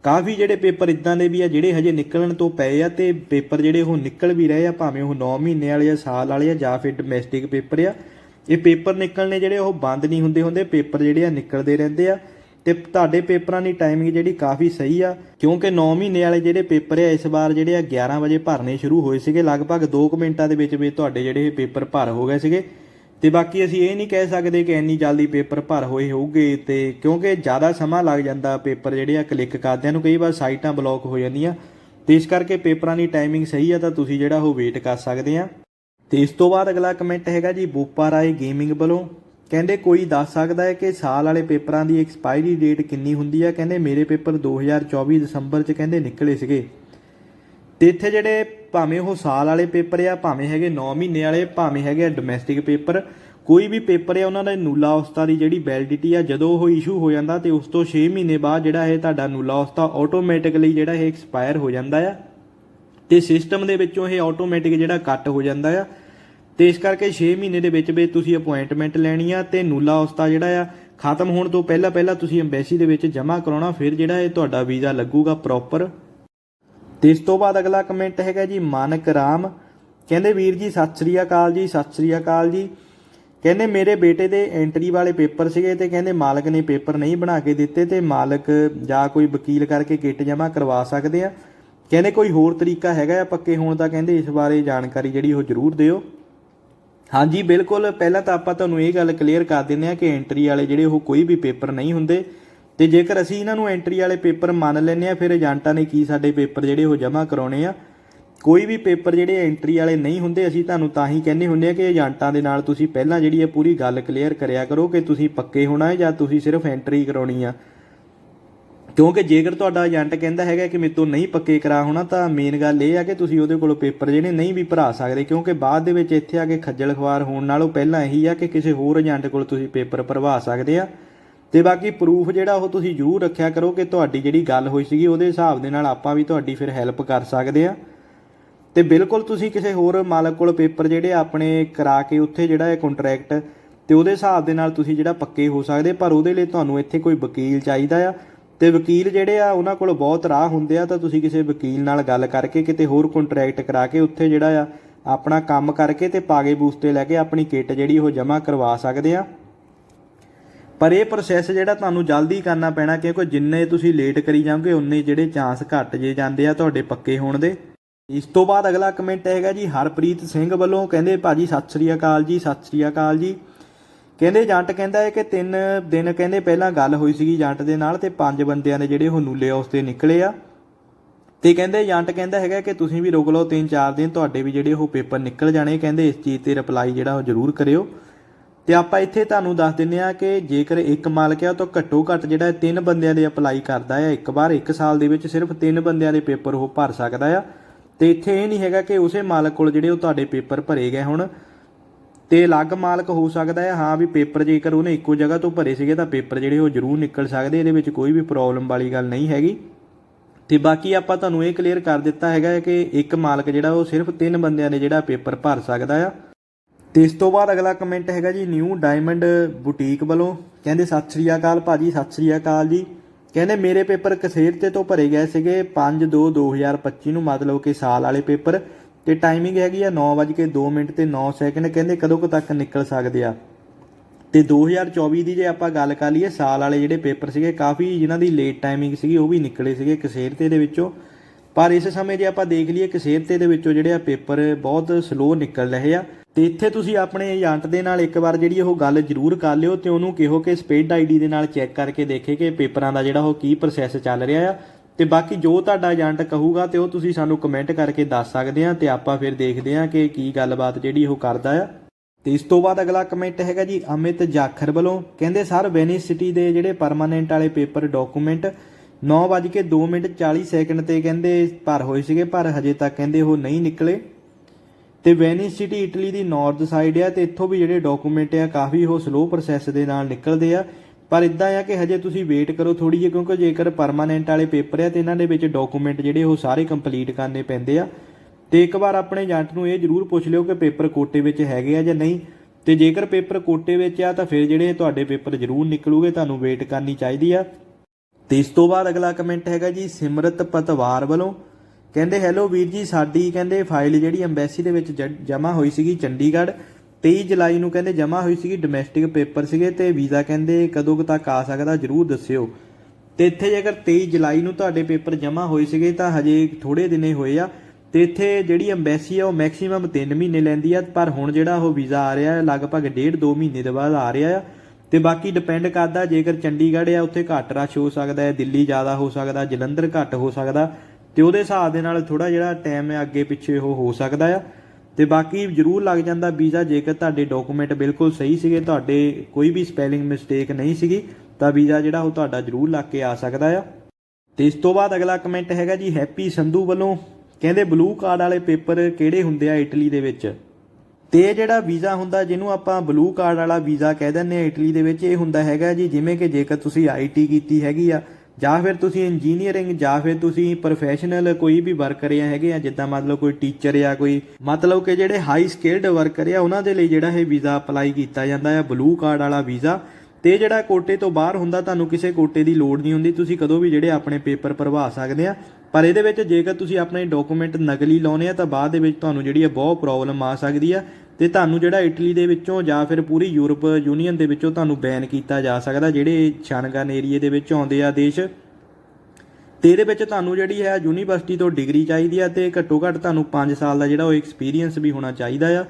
ਕਾਫੀ ਜਿਹੜੇ ਪੇਪਰ ਇਦਾਂ ਦੇ ਵੀ ਆ ਜਿਹੜੇ ਹਜੇ ਨਿਕਲਣ ਤੋਂ ਪਏ ਆ ਤੇ ਪੇਪਰ ਜਿਹੜੇ ਉਹ ਨਿਕਲ ਵੀ ਰਹੇ ਆ, ਭਾਵੇਂ ਉਹ 9 ਮਹੀਨੇ ਵਾਲੇ ਆ, ਸਾਲ ਵਾਲੇ ਆ ਜਾਂ ਫਿਰ ਡੋਮੈਸਟਿਕ ਪੇਪਰ ਆ। ਇਹ ਪੇਪਰ ਨਿਕਲਣੇ ਜਿਹੜੇ ਉਹ ਬੰਦ ਨਹੀਂ ਹੁੰਦੇ ਹੁੰਦੇ, ਪੇਪਰ ਜਿਹੜੇ ਆ ਨਿਕਲਦੇ ਰਹਿੰਦੇ ਆ। ਤੇ ਤੁਹਾਡੇ ਪੇਪਰਾਂ ਦੀ ਟਾਈਮਿੰਗ ਜਿਹੜੀ ਕਾਫੀ ਸਹੀ ਆ, ਕਿਉਂਕਿ 9 ਮਹੀਨੇ ਵਾਲੇ ਜਿਹੜੇ ਪੇਪਰ ਆ, ਇਸ ਵਾਰ ਜਿਹੜੇ ਆ 11 ਵਜੇ ਭਰਨੇ ਸ਼ੁਰੂ ਹੋਏ ਸੀਗੇ, ਲਗਭਗ 2 ਮਿੰਟਾਂ ਦੇ ਵਿੱਚ ਵਿੱਚ ਤੁਹਾਡੇ ਜਿਹੜੇ ਇਹ ਪੇਪਰ ਭਰ ਹੋ ਗਏ ਸੀਗੇ। ਤੇ ਬਾਕੀ ਅਸੀਂ ਇਹ ਨਹੀਂ ਕਹਿ ਸਕਦੇ ਕਿ ਇੰਨੀ ਜਲਦੀ ਪੇਪਰ ਭਰ ਹੋਏ ਹੋਊਗੇ ਤੇ ਕਿਉਂਕਿ ਜ਼ਿਆਦਾ ਸਮਾਂ ਲੱਗ ਜਾਂਦਾ ਪੇਪਰ ਜਿਹੜੇ ਆ ਕਲਿੱਕ ਕਰਦਿਆਂ ਨੂੰ, ਕਈ ਵਾਰ ਸਾਈਟਾਂ ਬਲੌਕ ਹੋ ਜਾਂਦੀਆਂ। ਤੇ ਇਸ ਕਰਕੇ ਪੇਪਰਾਂ ਦੀ ਟਾਈਮਿੰਗ ਸਹੀ ਆ ਤਾਂ ਤੁਸੀਂ ਜਿਹੜਾ ਉਹ ਵੇਟ ਕਰ ਸਕਦੇ ਆ। ਤੇ ਇਸ ਤੋਂ ਬਾਅਦ ਅਗਲਾ ਕਮੈਂਟ ਹੈਗਾ ਜੀ ਬੂਪਾ ਰਾਏ ਗੇਮਿੰਗ ਵੱਲੋਂ। ਕਹਿੰਦੇ ਕੋਈ ਦੱਸ ਸਕਦਾ ਹੈ ਕਿ ਸਾਲ ਵਾਲੇ ਪੇਪਰਾਂ ਦੀ ਐਕਸਪਾਇਰੀ ਡੇਟ ਕਿੰਨੀ ਹੁੰਦੀ ਆ? ਕਹਿੰਦੇ ਮੇਰੇ ਪੇਪਰ 2024 ਦਸੰਬਰ 'ਚ ਕਹਿੰਦੇ ਨਿਕਲੇ ਸੀਗੇ। ਤੇ ਇੱਥੇ ਜਿਹੜੇ ਭਾਵੇਂ ਉਹ ਸਾਲ ਵਾਲੇ ਪੇਪਰ ਆ, ਭਾਵੇਂ ਹੈਗੇ 9 ਮਹੀਨੇ ਵਾਲੇ, ਭਾਵੇਂ ਹੈਗੇ ਡੋਮੈਸਟਿਕ ਪੇਪਰ, ਕੋਈ ਵੀ ਪੇਪਰ ਆ, ਉਹਨਾਂ ਦਾ ਨੂਲਾ ਅਵਸਥਾ ਦੀ ਜਿਹੜੀ ਵੈਲਿਡਿਟੀ ਆ, ਜਦੋਂ ਉਹ ਇਸ਼ੂ ਹੋ ਜਾਂਦਾ ਤੇ ਉਸ ਤੋਂ 6 ਮਹੀਨੇ ਬਾਅਦ ਜਿਹੜਾ ਇਹ ਤੁਹਾਡਾ ਨੂਲਾ ਅਵਸਥਾ ਆਟੋਮੈਟਿਕਲੀ ਜਿਹੜਾ ਇਹ ਐਕਸਪਾਇਰ ਹੋ ਜਾਂਦਾ ਆ। ਤੇ ਸਿਸਟਮ ਦੇ ਵਿੱਚੋਂ ਇਹ ਆਟੋਮੈਟਿਕ ਜਿਹੜਾ ਕੱਟ ਹੋ ਜਾਂਦਾ ਆ। ਤੇ ਇਸ ਕਰਕੇ 6 ਮਹੀਨੇ ਦੇ ਵਿੱਚ ਵਿੱਚ ਤੁਸੀਂ ਅਪਾਇੰਟਮੈਂਟ ਲੈਣੀ ਆ ਤੇ ਨੂਲਾ ਅਵਸਥਾ ਜਿਹੜਾ ਆ, ਖਤਮ ਹੋਣ ਤੋਂ ਪਹਿਲਾਂ ਪਹਿਲਾਂ ਤੁਸੀਂ ਐਮਬੈਸੀ ਦੇ ਵਿੱਚ ਜਮ੍ਹਾਂ ਕਰਾਉਣਾ, ਫਿਰ ਜਿਹੜਾ ਇਹ ਤੁਹਾਡਾ ਵੀਜ਼ਾ ਲੱਗੂਗਾ ਪ੍ਰੋਪਰ ਤੇ ਇਸ ਤੋਂ ਬਾਅਦ ਅਗਲਾ ਕਮੈਂਟ ਹੈਗਾ ਜੀ, ਮਾਨਕ ਰਾਮ। ਕਹਿੰਦੇ, ਵੀਰ ਜੀ, ਸਤਿ ਸ੍ਰੀ ਅਕਾਲ ਜੀ, ਸਤਿ ਸ੍ਰੀ ਅਕਾਲ ਜੀ। ਕਹਿੰਦੇ, ਮੇਰੇ ਬੇਟੇ ਦੇ ਐਂਟਰੀ ਵਾਲੇ ਪੇਪਰ ਸੀਗੇ ਤੇ ਕਹਿੰਦੇ, ਮਾਲਕ ਨੇ ਪੇਪਰ ਨਹੀਂ ਬਣਾ ਕੇ ਦਿੱਤੇ ਤੇ ਮਾਲਕ ਜਾਂ ਕੋਈ ਵਕੀਲ ਕਰਕੇ ਕਿੱਟ ਜਮ੍ਹਾਂ ਕਰਵਾ ਸਕਦੇ ਆ। ਕਹਿੰਦੇ, ਕੋਈ ਹੋਰ ਤਰੀਕਾ ਹੈਗਾ ਆ ਪੱਕੇ ਹੋਣ ਦਾ? ਕਹਿੰਦੇ, ਇਸ ਬਾਰੇ ਜਾਣਕਾਰੀ ਜਿਹੜੀ ਉਹ ਜ਼ਰੂਰ ਦਿਓ। ਹਾਂਜੀ, ਬਿਲਕੁਲ। ਪਹਿਲਾਂ ਤਾਂ ਆਪਾਂ ਤੁਹਾਨੂੰ ਇਹ ਗੱਲ ਕਲੀਅਰ ਕਰ ਦਿੰਦੇ ਆ ਕਿ ਐਂਟਰੀ ਵਾਲੇ ਜਿਹੜੇ ਉਹ ਕੋਈ ਵੀ ਪੇਪਰ ਨਹੀਂ ਹੁੰਦੇ। ਤੇ ਜੇਕਰ ਅਸੀਂ ਇਹਨਾਂ ਨੂੰ ਐਂਟਰੀ ਵਾਲੇ ਪੇਪਰ ਮੰਨ ਲੈਂਦੇ ਆ ਫਿਰ ਏਜੰਟਾਂ ਨੇ ਕੀ ਸਾਡੇ ਪੇਪਰ ਜਿਹੜੇ ਉਹ ਜਮ੍ਹਾਂ ਕਰਾਉਣੇ ਆ? ਕੋਈ ਵੀ ਪੇਪਰ ਜਿਹੜੇ ਐਂਟਰੀ ਵਾਲੇ ਨਹੀਂ ਹੁੰਦੇ, ਅਸੀਂ ਤੁਹਾਨੂੰ ਤਾਂ ਹੀ ਕਹਿੰਦੇ ਹੁੰਦੇ ਆ ਕਿ ਏਜੰਟਾਂ ਦੇ ਨਾਲ ਤੁਸੀਂ ਪਹਿਲਾਂ ਜਿਹੜੀ ਇਹ ਪੂਰੀ ਗੱਲ ਕਲੀਅਰ ਕਰਿਆ ਕਰੋ ਕਿ ਤੁਸੀਂ ਪੱਕੇ ਹੋਣਾ ਹੈ ਜਾਂ ਤੁਸੀਂ ਸਿਰਫ ਐਂਟਰੀ ਕਰਾਉਣੀ ਆ। ਕਿਉਂਕਿ ਜੇਕਰ ਤੁਹਾਡਾ ਏਜੰਟ ਕਹਿੰਦਾ ਹੈਗਾ ਕਿ ਮੇਰੇ ਤੋਂ ਨਹੀਂ ਪੱਕੇ ਕਰਾ ਹੋਣਾ, ਤਾਂ ਮੇਨ ਗੱਲ ਇਹ ਆ ਕਿ ਤੁਸੀਂ ਉਹਦੇ ਕੋਲੋਂ ਪੇਪਰ ਜਿਹੜੇ ਨਹੀਂ ਵੀ ਭਰਾ ਸਕਦੇ, ਕਿਉਂਕਿ ਬਾਅਦ ਦੇ ਵਿੱਚ ਇੱਥੇ ਆ ਕੇ ਖੱਜਲ ਖਵਾਰ ਹੋਣ ਨਾਲੋਂ ਪਹਿਲਾਂ ਇਹੀ ਆ ਕਿ ਕਿਸੇ ਹੋਰ ਏਜੰਟ ਕੋਲ ਤੁਸੀਂ ਪੇਪਰ ਭਰਵਾ ਸਕਦੇ ਆ। ਤੇ ਬਾਕੀ ਪ੍ਰੂਫ ਜਿਹੜਾ ਉਹ ਤੁਸੀਂ ਜ਼ਰੂਰ ਰੱਖਿਆ ਕਰੋ ਕਿ ਤੁਹਾਡੀ ਜਿਹੜੀ ਗੱਲ ਹੋਈ ਸੀਗੀ, ਉਹਦੇ ਹਿਸਾਬ ਦੇ ਨਾਲ ਆਪਾਂ ਵੀ ਤੁਹਾਡੀ ਫਿਰ ਹੈਲਪ ਕਰ ਸਕਦੇ ਆ। ਤੇ ਬਿਲਕੁਲ ਤੁਸੀਂ ਕਿਸੇ ਹੋਰ ਮਾਲਕ ਕੋਲ ਪੇਪਰ ਜਿਹੜੇ ਆਪਣੇ ਕਰਾ ਕੇ ਉੱਥੇ ਜਿਹੜਾ ਇਹ ਕੰਟਰੈਕਟ ਤੇ ਉਹਦੇ ਹਿਸਾਬ ਦੇ ਨਾਲ ਤੁਸੀਂ ਜਿਹੜਾ ਪੱਕੇ ਹੋ ਸਕਦੇ, ਪਰ ਉਹਦੇ ਲਈ ਤੁਹਾਨੂੰ ਇੱਥੇ ਕੋਈ ਵਕੀਲ ਚਾਹੀਦਾ ਆ। ਤੇ ਵਕੀਲ ਜਿਹੜੇ ਆ, ਉਹਨਾਂ ਕੋਲ ਬਹੁਤ ਰਾਹ ਹੁੰਦੇ ਆ, ਤਾਂ ਤੁਸੀਂ ਕਿਸੇ ਵਕੀਲ ਨਾਲ ਗੱਲ ਕਰਕੇ ਕਿਤੇ ਹੋਰ ਕੰਟਰੈਕਟ ਕਰਾ ਕੇ ਉੱਥੇ ਜਿਹੜਾ ਆ, ਆਪਣਾ ਕੰਮ ਕਰਕੇ ਤੇ ਪਾਗੇ ਬੂਸਤੇ ਲੈ ਕੇ ਆਪਣੀ ਕਿੱਟ ਜਿਹੜੀ ਉਹ ਜਮ੍ਹਾਂ ਕਰਵਾ ਸਕਦੇ ਆ। ਪਰ ਇਹ ਪ੍ਰੋਸੈਸ ਜਿਹੜਾ ਤੁਹਾਨੂੰ ਜਲਦੀ ਕਰਨਾ ਪੈਣਾ ਕਿਉਂਕਿ ਜਿੰਨੇ ਤੁਸੀਂ ਲੇਟ ਕਰੀ ਜਾਓਗੇ, ਉਨੇ ਜਿਹੜੇ ਚਾਂਸ ਘਟ ਜੇ ਜਾਂਦੇ ਆ ਤੁਹਾਡੇ ਪੱਕੇ ਹੋਣ ਦੇ। ਇਸ ਤੋਂ ਬਾਅਦ ਅਗਲਾ ਕਮੈਂਟ ਹੈਗਾ ਜੀ, ਹਰਪ੍ਰੀਤ ਸਿੰਘ ਵੱਲੋਂ ਕਹਿੰਦੇ, ਭਾਜੀ, ਸਤਿ ਸ੍ਰੀ ਅਕਾਲ ਜੀ, ਸਤਿ ਸ੍ਰੀ ਅਕਾਲ ਜੀ। ਕਹਿੰਦੇ, ਜੰਟ ਕਹਿੰਦਾ ਹੈ ਕਿ ਤਿੰਨ ਦਿਨ ਕਹਿੰਦੇ ਪਹਿਲਾਂ ਗੱਲ ਹੋਈ ਸੀਗੀ ਏਜੰਟ ਦੇ ਨਾਲ ਤੇ ਪੰਜ ਬੰਦਿਆਂ ਦੇ ਜਿਹੜੇ ਉਹ ਨੂਲੇ ਉਸ ਤੇ ਨਿਕਲੇ ਆ। ਤੇ ਕਹਿੰਦੇ, ਜੰਟ ਕਹਿੰਦਾ ਹੈਗਾ ਕਿ ਤੁਸੀਂ ਵੀ ਰੁਕ ਲਓ, ਤਿੰਨ ਚਾਰ ਦਿਨ ਤੁਹਾਡੇ ਵੀ ਜਿਹੜੇ ਉਹ ਪੇਪਰ ਨਿਕਲ ਜਾਣੇ। ਕਹਿੰਦੇ, ਇਸ ਚੀਜ਼ ਤੇ ਰਿਪਲਾਈ ਜਿਹੜਾ ਉਹ ਜ਼ਰੂਰ ਕਰਿਓ। ਤੇ ਆਪਾਂ ਇੱਥੇ ਤੁਹਾਨੂੰ ਦੱਸ ਦਿੰਨੇ ਆ ਕਿ ਜੇਕਰ ਇੱਕ ਮਾਲਕ ਹੈ ਉਹ ਤੋਂ ਘੱਟੋ ਘੱਟ ਜਿਹੜਾ ਤਿੰਨ ਬੰਦਿਆਂ ਦੇ ਅਪਲਾਈ ਕਰਦਾ ਹੈ ਇੱਕ ਵਾਰ, ਇੱਕ ਸਾਲ ਦੇ ਵਿੱਚ ਸਿਰਫ ਤਿੰਨ ਬੰਦਿਆਂ ਦੇ ਪੇਪਰ ਉਹ ਭਰ ਸਕਦਾ ਆ। ਤੇ ਇੱਥੇ ਇਹ ਨਹੀਂ ਹੈਗਾ ਕਿ ਉਸੇ ਮਾਲਕ ਕੋਲ ਜਿਹੜੇ ਉਹ ਤੁਹਾਡੇ ਪੇਪਰ ਭਰੇ ਗਏ ਹੁਣ। ਤੇ ਅਲੱਗ ਮਾਲਕ ਹੋ ਸਕਦਾ ਹੈ ਹਾਂ ਵੀ ਪੇਪਰ ਜੇਕਰ ਉਹਨੇ ਇੱਕੋ ਜਗ੍ਹਾ ਤੋਂ ਭਰੇ ਸੀਗੇ, ਤਾਂ ਪੇਪਰ ਜਿਹੜੇ ਉਹ ਜ਼ਰੂਰ ਨਿਕਲ ਸਕਦੇ, ਇਹਦੇ ਵਿੱਚ ਕੋਈ ਵੀ ਪ੍ਰੋਬਲਮ ਵਾਲੀ ਗੱਲ ਨਹੀਂ ਹੈਗੀ। ਤੇ ਬਾਕੀ ਆਪਾਂ ਤੁਹਾਨੂੰ ਇਹ ਕਲੀਅਰ ਕਰ ਦਿੱਤਾ ਹੈਗਾ ਕਿ ਇੱਕ ਮਾਲਕ ਜਿਹੜਾ ਉਹ ਸਿਰਫ ਤਿੰਨ ਬੰਦਿਆਂ ਦੇ ਜਿਹੜਾ ਪੇਪਰ ਭਰ ਸਕਦਾ ਆ। ਤੇ ਇਸ ਤੋਂ ਬਾਅਦ ਅਗਲਾ ਕਮੈਂਟ ਹੈਗਾ ਜੀ ਨਿਊ ਡਾਇਮੰਡ ਬੁਟੀਕ ਵੱਲੋਂ। ਕਹਿੰਦੇ, ਸਤਿ ਸ੍ਰੀ ਅਕਾਲ ਭਾਜੀ, ਸਤਿ ਸ੍ਰੀ ਅਕਾਲ ਜੀ। ਕਹਿੰਦੇ, ਮੇਰੇ ਪੇਪਰ ਕਸੇਰ ਤੇ ਤੋਂ ਭਰੇ ਗਏ ਸੀਗੇ 5 2 2025 ਨੂੰ, ਮਤਲਬ ਕਿ ਸਾਲ ਵਾਲੇ ਪੇਪਰ। ਤੇ ਟਾਈਮਿੰਗ ਹੈਗੀ ਆ 9:02 ਮਿੰਟ ਤੇ 9 ਸੈਕਿੰਡ ਕਹਿੰਦੇ, ਕਦੋਂ ਕੁ ਤੱਕ ਨਿਕਲ ਸਕਦੇ ਆ? ਤੇ 2024 ਦੀ ਜੇ ਆਪਾਂ ਗੱਲ ਕਰ ਲਈਏ, ਸਾਲ ਵਾਲੇ ਜਿਹੜੇ ਪੇਪਰ ਸੀਗੇ, ਕਾਫੀ ਜਿਨ੍ਹਾਂ ਦੀ ਲੇਟ ਟਾਈਮਿੰਗ ਸੀਗੀ, ਉਹ ਵੀ ਨਿਕਲੇ ਸੀਗੇ ਕਸੇਰਤੇ ਦੇ ਵਿੱਚੋਂ। ਪਰ ਇਸ ਸਮੇਂ ਜੇ ਆਪਾਂ ਦੇਖ ਲਈਏ ਕਸੇਰਤੇ ਦੇ ਵਿੱਚੋਂ ਜਿਹੜੇ ਆ ਪੇਪਰ ਬਹੁਤ ਸਲੋ ਨਿਕਲ ਰਹੇ ਆ। ਤੇ ਇੱਥੇ ਤੁਸੀਂ ਆਪਣੇ ਏਜੰਟ ਦੇ ਨਾਲ ਇੱਕ ਵਾਰ ਜਿਹੜੀ ਉਹ ਗੱਲ ਜ਼ਰੂਰ ਕਰ ਲਿਓ ਤੇ ਉਹਨੂੰ ਕਿਹੋ ਕਿ ਸਪੀਡ ਆਈਡੀ ਦੇ ਨਾਲ ਚੈੱਕ ਕਰਕੇ ਦੇਖੇ ਕਿ ਪੇਪਰਾਂ ਦਾ ਜਿਹੜਾ ਉਹ ਕੀ ਪ੍ਰੋਸੈਸ ਚੱਲ ਰਿਹਾ ਆ। ਤੇ ਬਾਕੀ ਜੋ ਤੁਹਾਡਾ ਏਜੰਟ ਕਹੂਗਾ ਤੇ ਉਹ ਤੁਸੀਂ ਸਾਨੂੰ ਕਮੈਂਟ ਕਰਕੇ ਦੱਸ ਸਕਦੇ ਆ ਤੇ ਆਪਾਂ ਫਿਰ ਦੇਖਦੇ ਆ ਕਿ ਕੀ ਗੱਲਬਾਤ ਜਿਹੜੀ ਉਹ ਕਰਦਾ ਆ। ਤੇ ਇਸ ਤੋਂ ਬਾਅਦ ਅਗਲਾ ਕਮੈਂਟ ਹੈਗਾ ਜੀ ਅਮਿਤ ਜਾਖਰ ਵੱਲੋਂ। ਕਹਿੰਦੇ, ਸਰ ਵੈਨਿਸ ਸਿਟੀ ਦੇ ਜਿਹੜੇ ਪਰਮਾਨੈਂਟ ਵਾਲੇ ਪੇਪਰ ਡਾਕੂਮੈਂਟ 9:02 ਮਿੰਟ 40 ਸੈਕਿੰਡ ਤੇ ਕਹਿੰਦੇ ਭਰ ਹੋਏ ਸੀਗੇ, ਪਰ ਹਜੇ ਤੱਕ ਕਹਿੰਦੇ ਉਹ ਨਹੀਂ ਨਿਕਲੇ। ਤੇ ਵੈਨਿਸ ਸਿਟੀ ਇਟਲੀ ਦੀ ਨਾਰਥ ਸਾਈਡ ਆ, ਤੇ ਇੱਥੋਂ ਵੀ ਜਿਹੜੇ ਡਾਕੂਮੈਂਟ ਆ, ਕਾਫੀ ਉਹ ਸਲੋ ਪ੍ਰੋਸੈਸ ਦੇ ਨਾਲ ਨਿਕਲਦੇ ਆ। ਪਰ ਇਦਾਂ ਆ ਕਿ ਹਜੇ ਤੁਸੀਂ ਵੇਟ ਕਰੋ ਥੋੜੀ ਜਿਹੀ, ਕਿਉਂਕਿ ਜੇਕਰ ਪਰਮਾਨੈਂਟ ਵਾਲੇ ਪੇਪਰ ਆ, ਤੇ ਇਹਨਾਂ ਦੇ ਵਿੱਚ ਡਾਕੂਮੈਂਟ ਜਿਹੜੇ ਉਹ ਸਾਰੇ ਕੰਪਲੀਟ ਕਰਨੇ ਪੈਂਦੇ ਆ। ਤੇ ਇੱਕ ਵਾਰ ਆਪਣੇ ਏਜੰਟ ਨੂੰ ਇਹ ਜ਼ਰੂਰ ਪੁੱਛ ਲਿਓ ਕਿ ਪੇਪਰ ਕੋਟੇ ਵਿੱਚ ਹੈਗੇ ਆ ਜਾਂ ਨਹੀਂ। ਤੇ ਜੇਕਰ ਪੇਪਰ ਕੋਟੇ ਵਿੱਚ ਆ, ਤਾਂ ਫਿਰ ਜਿਹੜੇ ਤੁਹਾਡੇ ਪੇਪਰ ਜ਼ਰੂਰ ਨਿਕਲੂਗੇ, ਤੁਹਾਨੂੰ ਵੇਟ ਕਰਨੀ ਚਾਹੀਦੀ ਆ। ਤੇ ਇਸ ਤੋਂ ਬਾਅਦ ਅਗਲਾ ਕਮੈਂਟ ਹੈਗਾ ਜੀ, ਸਿਮਰਤ ਪਤਵਾਰ ਵੱਲੋਂ। ਕਹਿੰਦੇ, ਹੈਲੋ ਵੀਰ ਜੀ, ਸਾਡੀ ਕਹਿੰਦੇ ਫਾਈਲ ਜਿਹੜੀ ਐਮਬੈਸੀ ਦੇ ਵਿੱਚ ਜਮ੍ਹਾਂ ਹੋਈ ਸੀਗੀ ਚੰਡੀਗੜ੍ਹ। 23 ਜੁਲਾਈ ਨੂੰ ਕਹਿੰਦੇ ਜਮ੍ਹਾਂ ਹੋਈ ਸੀਗੀ ਡੋਮੈਸਟਿਕ ਪੇਪਰ ਸੀਗੇ ਤੇ ਵੀਜ਼ਾ ਕਹਿੰਦੇ ਕਦੋਂ ਤੱਕ ਆ ਸਕਦਾ ਜਰੂਰ ਦੱਸਿਓ। ਤੇ ਇੱਥੇ ਜੇਕਰ 23 ਜੁਲਾਈ ਨੂੰ ਤੁਹਾਡੇ ਪੇਪਰ ਜਮ੍ਹਾਂ ਹੋਏ ਸੀਗੇ ਤਾਂ ਹਜੇ ਥੋੜੇ ਦਿਨੇ ਹੋਏ ਆ। ਤੇ ਇੱਥੇ ਜਿਹੜੀ ਐਮਬੈਸੀ ਆ ਉਹ ਮੈਕਸਿਮਮ 3 ਮਹੀਨੇ ਲੈਂਦੀ ਆ, ਪਰ ਹੁਣ ਜਿਹੜਾ ਉਹ ਵੀਜ਼ਾ ਆ ਰਿਹਾ ਹੈ ਲਗਭਗ 1.5 2 ਮਹੀਨੇ ਦੇ ਬਾਅਦ ਆ ਰਿਹਾ ਆ। ਤੇ ਬਾਕੀ ਡਿਪੈਂਡ ਕਰਦਾ ਜੇਕਰ ਚੰਡੀਗੜ੍ਹ ਆ, ਉੱਥੇ ਘੱਟ ਰਸ਼ ਹੋ ਸਕਦਾ ਹੈ, ਦਿੱਲੀ ਜ਼ਿਆਦਾ ਹੋ ਸਕਦਾ, ਜਲੰਧਰ ਘੱਟ ਹੋ ਸਕਦਾ ਤੇ ਉਹਦੇ ਹਿਸਾਬ ਦੇ ਨਾਲ ਥੋੜਾ ਜਿਹੜਾ ਟਾਈਮ ਹੈ ਅੱਗੇ ਪਿੱਛੇ ਉਹ ਹੋ ਸਕਦਾ ਆ। ਤੇ ਬਾਕੀ ਜ਼ਰੂਰ ਲੱਗ ਜਾਂਦਾ ਵੀਜ਼ਾ, ਜੇਕਰ ਤੁਹਾਡੇ ਡਾਕੂਮੈਂਟ ਬਿਲਕੁਲ ਸਹੀ ਸੀਗੇ, ਤੁਹਾਡੇ ਕੋਈ ਵੀ ਸਪੈਲਿੰਗ ਮਿਸਟੇਕ ਨਹੀਂ ਸੀਗੀ, ਤਾਂ ਵੀਜ਼ਾ ਜਿਹੜਾ ਉਹ ਤੁਹਾਡਾ ਜ਼ਰੂਰ ਲੱਗ ਕੇ ਆ ਸਕਦਾ ਆ। ਤੇ ਇਸ ਤੋਂ ਬਾਅਦ ਅਗਲਾ ਕਮੈਂਟ ਹੈਗਾ ਜੀ ਹੈਪੀ ਸੰਧੂ ਵੱਲੋਂ। ਕਹਿੰਦੇ ਬਲੂ ਕਾਰਡ ਵਾਲੇ ਪੇਪਰ ਕਿਹੜੇ ਹੁੰਦੇ ਆ ਇਟਲੀ ਦੇ ਵਿੱਚ? ਤੇ ਇਹ ਜਿਹੜਾ ਵੀਜ਼ਾ ਹੁੰਦਾ, ਜਿਹਨੂੰ ਆਪਾਂ ਬਲੂ ਕਾਰਡ ਵਾਲਾ ਵੀਜ਼ਾ ਕਹਿ ਦਿੰਦੇ ਆ ਇਟਲੀ ਦੇ ਵਿੱਚ, ਇਹ ਹੁੰਦਾ ਹੈਗਾ ਜੀ, ਜਿਵੇਂ ਕਿ ਜੇਕਰ ਤੁਸੀਂ ਆਈਟੀ ਕੀਤੀ ਹੈਗੀ ਆ ਜਾਂ ਫਿਰ ਤੁਸੀਂ ਇੰਜੀਨੀਅਰਿੰਗ ਜਾਂ ਫਿਰ ਤੁਸੀਂ ਪ੍ਰੋਫੈਸ਼ਨਲ ਕੋਈ ਵੀ ਵਰਕਰ ਆ ਹੈਗੇ ਆ, ਜਿੱਦਾਂ ਮਤਲਬ ਕੋਈ ਟੀਚਰ ਆ, ਕੋਈ ਮਤਲਬ ਕਿ ਜਿਹੜੇ ਹਾਈ ਸਕਿਲਡ ਵਰਕਰ ਆ, ਉਹਨਾਂ ਦੇ ਲਈ ਜਿਹੜਾ ਇਹ ਵੀਜ਼ਾ ਅਪਲਾਈ ਕੀਤਾ ਜਾਂਦਾ ਆ ਬਲੂ ਕਾਰਡ ਵਾਲਾ ਵੀਜ਼ਾ ਤੇ ਜਿਹੜਾ ਕੋਟੇ ਤੋਂ ਬਾਹਰ ਹੁੰਦਾ, ਤੁਹਾਨੂੰ ਕਿਸੇ ਕੋਟੇ ਦੀ ਲੋੜ ਨਹੀਂ ਹੁੰਦੀ, ਤੁਸੀਂ ਕਦੋਂ ਵੀ ਜਿਹੜੇ ਆਪਣੇ ਪੇਪਰ ਭਰਵਾ ਸਕਦੇ ਆ। ਪਰ ਇਹਦੇ ਵਿੱਚ ਜੇਕਰ ਤੁਸੀਂ ਆਪਣੇ ਡਾਕੂਮੈਂਟ ਨਕਲੀ ਲਾਉਨੇ ਆ, ਤਾਂ ਬਾਅਦ ਦੇ ਵਿੱਚ ਤੁਹਾਨੂੰ ਜਿਹੜੀ ਆ ਬਹੁਤ ਪ੍ਰੋਬਲਮ ਆ ਸਕਦੀ ਆ। ਤੇ ਤੁਹਾਨੂੰ ਜਿਹੜਾ ਇਟਲੀ ਦੇ ਵਿੱਚੋਂ ਜਾਂ ਫਿਰ ਪੂਰੀ ਯੂਰਪ ਯੂਨੀਅਨ ਦੇ ਵਿੱਚੋਂ ਤੁਹਾਨੂੰ ਬੈਨ ਕੀਤਾ ਜਾ ਸਕਦਾ, ਜਿਹੜੇ ਸ਼ਾਨਗਨ ਏਰੀਏ ਦੇ ਵਿੱਚ ਆਉਂਦੇ ਆ ਦੇਸ਼। ਤੇ ਇਹਦੇ ਵਿੱਚ ਤੁਹਾਨੂੰ ਜਿਹੜੀ ਹੈ ਯੂਨੀਵਰਸਿਟੀ ਤੋਂ ਡਿਗਰੀ ਚਾਹੀਦੀ ਆ ਤੇ ਘੱਟੋ ਘੱਟ ਤੁਹਾਨੂੰ 5 ਸਾਲ ਦਾ ਜਿਹੜਾ ਉਹ ਐਕਸਪੀਰੀਅੰਸ ਵੀ ਹੋਣਾ ਚਾਹੀਦਾ ਆ।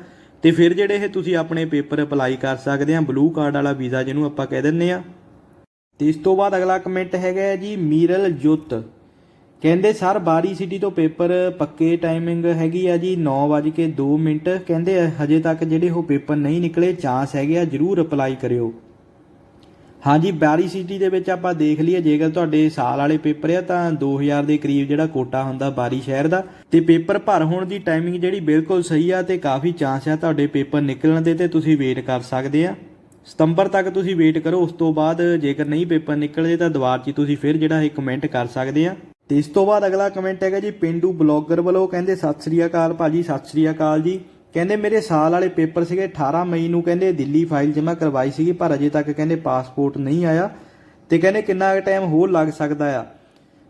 ਤੇ ਫਿਰ ਜਿਹੜੇ ਇਹ ਤੁਸੀਂ ਆਪਣੇ ਪੇਪਰ ਅਪਲਾਈ ਕਰ ਸਕਦੇ ਆ ਬਲੂ ਕਾਰਡ ਵਾਲਾ ਵੀਜ਼ਾ ਜਿਹਨੂੰ ਆਪਾਂ ਕਹਿ ਦਿੰਨੇ ਆ। ਤੇ ਇਸ ਤੋਂ ਬਾਅਦ ਅਗਲਾ ਕਮੈਂਟ ਹੈਗਾ ਜੀ, ਮੀਰਲ ਜੁੱਤ। ਕਹਿੰਦੇ, ਸਰ, ਬਾਰੀ ਸਿਟੀ ਤੋਂ ਪੇਪਰ ਪੱਕੇ ਟਾਈਮਿੰਗ ਹੈਗੀ ਆ ਜੀ 9:02 ਮਿੰਟ। ਕਹਿੰਦੇ, ਹਜੇ ਤੱਕ ਜਿਹੜੇ ਉਹ ਪੇਪਰ ਨਹੀਂ ਨਿਕਲੇ, ਚਾਂਸ ਹੈਗੇ ਆ, ਜਰੂਰ ਅਪਲਾਈ ਕਰਿਓ। ਹਾਂਜੀ, ਬਾਰੀ ਸਿਟੀ ਦੇ ਵਿੱਚ ਆਪਾਂ ਦੇਖ ਲਈਏ, ਜੇਕਰ ਤੁਹਾਡੇ ਸਾਲ ਵਾਲੇ ਪੇਪਰ ਆ, ਤਾਂ 2000 ਦੇ ਕਰੀਬ ਜਿਹੜਾ ਕੋਟਾ ਹੁੰਦਾ ਬਾਰੀ ਸ਼ਹਿਰ ਦਾ, ਤੇ ਪੇਪਰ ਭਰ ਹੋਣ ਦੀ ਟਾਈਮਿੰਗ ਜਿਹੜੀ ਬਿਲਕੁਲ ਸਹੀ ਆ, ਤੇ ਕਾਫੀ ਚਾਂਸ ਆ ਤੁਹਾਡੇ ਪੇਪਰ ਨਿਕਲਣ ਦੇ, ਤੇ ਤੁਸੀਂ ਵੇਟ ਕਰ ਸਕਦੇ ਆ। ਸਤੰਬਰ ਤੱਕ ਤੁਸੀਂ ਵੇਟ ਕਰੋ, ਉਸ ਤੋਂ ਬਾਅਦ ਜੇਕਰ ਨਹੀਂ ਪੇਪਰ ਨਿਕਲਦੇ, ਤਾਂ ਦੁਬਾਰ 'ਚ ਤੁਸੀਂ ਫਿਰ ਜਿਹੜਾ ਇਹ ਕਮੈਂਟ ਕਰ ਸਕਦੇ ਆ। ਤੇ ਇਸ ਤੋਂ ਬਾਅਦ ਅਗਲਾ ਕਮੈਂਟ ਹੈਗਾ ਜੀ, ਪਿੰਡੂ ਬਲੌਗਰ ਵੱਲੋਂ ਕਹਿੰਦੇ, ਸਤਿ ਸ੍ਰੀ ਅਕਾਲ ਭਾਜੀ, ਸਤਿ ਸ੍ਰੀ ਅਕਾਲ ਜੀ। ਕਹਿੰਦੇ, ਮੇਰੇ ਸਾਲ ਵਾਲੇ ਪੇਪਰ ਸੀਗੇ 18 ਮਈ ਨੂੰ, ਕਹਿੰਦੇ ਦਿੱਲੀ ਫਾਈਲ ਜਮ੍ਹਾਂ ਕਰਵਾਈ ਸੀਗੀ, ਪਰ ਅਜੇ ਤੱਕ ਕਹਿੰਦੇ ਪਾਸਪੋਰਟ ਨਹੀਂ ਆਇਆ। ਤੇ ਕਹਿੰਦੇ, ਕਿੰਨਾ ਟਾਈਮ ਹੋਰ ਲੱਗ ਸਕਦਾ ਆ?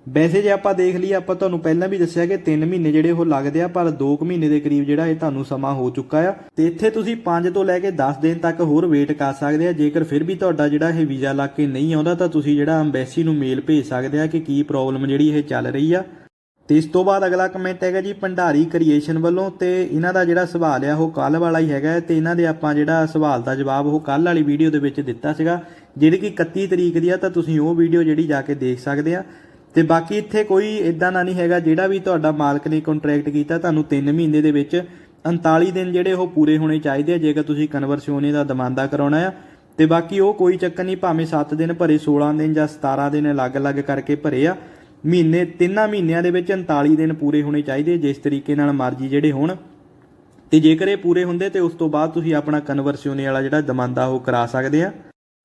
ਵੈਸੇ ਜੇ ਆਪਾਂ ਦੇਖ ਲਈਏ, ਆਪਾਂ ਤੁਹਾਨੂੰ ਪਹਿਲਾਂ ਵੀ ਦੱਸਿਆ ਕਿ 3 ਮਹੀਨੇ ਜਿਹੜੇ ਉਹ ਲੱਗਦੇ ਆ, ਪਰ 2 ਮਹੀਨੇ ਦੇ ਕਰੀਬ ਜਿਹੜਾ ਇਹ ਤੁਹਾਨੂੰ ਸਮਾਂ ਹੋ ਚੁੱਕਾ ਆ। ਤੇ ਇੱਥੇ ਤੁਸੀਂ 5 ਤੋਂ ਲੈ ਕੇ 10 ਦਿਨ ਤੱਕ ਹੋਰ ਵੇਟ ਕਰ ਸਕਦੇ ਆ। ਜੇਕਰ ਫਿਰ ਵੀ ਤੁਹਾਡਾ ਜਿਹੜਾ ਇਹ ਵੀਜ਼ਾ ਲੱਗ ਕੇ ਨਹੀਂ ਆਉਂਦਾ, ਤਾਂ ਤੁਸੀਂ ਜਿਹੜਾ ਐਮਬੈਸੀ ਨੂੰ ਮੇਲ ਭੇਜ ਸਕਦੇ ਆ ਕਿ ਕੀ ਪ੍ਰੋਬਲਮ ਜਿਹੜੀ ਇਹ ਚੱਲ ਰਹੀ ਆ। ਤੇ ਇਸ ਤੋਂ ਬਾਅਦ ਅਗਲਾ ਕਮੈਂਟ ਹੈਗਾ ਜੀ, ਭੰਡਾਰੀ ਕ੍ਰੀਏਸ਼ਨ ਵੱਲੋਂ। ਤੇ ਇਹਨਾਂ ਦਾ ਜਿਹੜਾ ਸਵਾਲ ਆ, ਉਹ ਕੱਲ ਵਾਲਾ ਹੀ ਹੈਗਾ। ਤੇ ਇਹਨਾਂ ਦੇ ਆਪਾਂ ਜਿਹੜਾ ਸਵਾਲ ਦਾ ਜਵਾਬ ਉਹ ਕੱਲ ਵਾਲੀ ਵੀਡੀਓ ਦੇ ਵਿੱਚ ਦਿੱਤਾ ਸੀਗਾ। ਜਿਹੜੀ ਕਿ 31 ਤਰੀਕ ਦੀ ਆ, ਤਾਂ ਤੁਸੀਂ ਉਹ ਵੀਡੀਓ ਜਿਹੜੀ ਜਾ ਕੇ ਦੇਖ ਸਕਦੇ ਆ। ਤੇ ਬਾਕੀ ਇੱਥੇ ਕੋਈ ਇਦਾਂ ਦਾ ਨਹੀਂ ਹੈਗਾ, ਜਿਹੜਾ ਵੀ ਤੁਹਾਡਾ ਮਾਲਕ ਨੇ ਕੰਟਰੈਕਟ ਕੀਤਾ, ਤੁਹਾਨੂੰ 3 ਮਹੀਨੇ ਦੇ ਵਿੱਚ 39 ਦਿਨ ਜਿਹੜੇ ਉਹ ਪੂਰੇ ਹੋਣੇ ਚਾਹੀਦੇ ਆ, ਜੇਕਰ ਤੁਸੀਂ ਕਨਵਰਸੀਓਨੇ ਦਾ ਦਮਾਂਦਾ ਕਰਾਉਣਾ ਆ। ਤੇ ਬਾਕੀ ਉਹ ਕੋਈ ਚੱਕਰ ਨਹੀਂ, ਭਾਵੇਂ 7 ਦਿਨ ਭਰੇ 16 ਦਿਨ ਜਾਂ 17 ਦਿਨ ਅਲੱਗ-ਅਲੱਗ ਕਰਕੇ ਭਰੇ ਆ, ਮਹੀਨੇ, ਤਿੰਨਾਂ ਮਹੀਨਿਆਂ ਦੇ ਵਿੱਚ 39 ਦਿਨ ਪੂਰੇ ਹੋਣੇ ਚਾਹੀਦੇ, ਜਿਸ ਤਰੀਕੇ ਨਾਲ ਮਰਜ਼ੀ ਜਿਹੜੇ ਹੋਣ। ਤੇ ਜੇਕਰ ਇਹ ਪੂਰੇ ਹੁੰਦੇ, ਤੇ ਉਸ ਤੋਂ ਬਾਅਦ ਤੁਸੀਂ ਆਪਣਾ ਕਨਵਰਸੀਓਨੇ ਵਾਲਾ ਜਿਹੜਾ ਦਮਾਂਦਾ ਉਹ ਕਰਾ ਸਕਦੇ ਆ।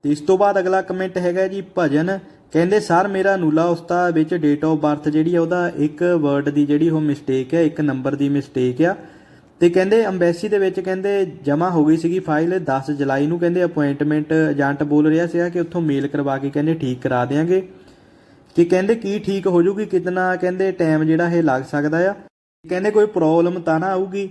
ਤੇ ਇਸ ਤੋਂ ਬਾਅਦ ਅਗਲਾ ਕਮੈਂਟ ਹੈਗਾ ਜੀ, ਭਜਨ ਕਹਿੰਦੇ, ਸਰ, ਮੇਰਾ ਨੂਲਾ ਉਸਤਾ ਵਿੱਚ ਡੇਟ ਆਫ ਬਰਥ ਜਿਹੜੀ ਆ, ਉਹਦਾ ਇੱਕ ਵਰਡ ਦੀ ਜਿਹੜੀ ਉਹ ਮਿਸਟੇਕ ਹੈ ਇੱਕ ਨੰਬਰ ਦੀ ਮਿਸਟੇਕ ਆ। ਤੇ ਕਹਿੰਦੇ ਐਮਬੈਸੀ ਦੇ ਵਿੱਚ ਕਹਿੰਦੇ, ਜਮ੍ਹਾਂ ਹੋ ਗਈ ਸੀਗੀ ਫਾਈਲ 10 ਜੁਲਾਈ ਨੂੰ। ਕਹਿੰਦੇ ਅਪਾਇੰਟਮੈਂਟ ਏਜੰਟ ਬੋਲ ਰਿਹਾ ਸੀਗਾ ਕਿ ਉੱਥੋਂ ਮੇਲ ਕਰਵਾ ਕੇ ਕਹਿੰਦੇ ਠੀਕ ਕਰਾ ਦੇਾਂਗੇ ਕਿ ਕਹਿੰਦੇ, ਕੀ ਠੀਕ ਹੋ ਜੂਗੀ ਕਿਤਨਾ? ਕਹਿੰਦੇ ਟਾਈਮ ਜਿਹੜਾ ਇਹ ਲੱਗ ਸਕਦਾ ਆ। ਕਹਿੰਦੇ, ਕੋਈ ਪ੍ਰੋਬਲਮ ਤਾਂ ਨਾ ਆਊਗੀ।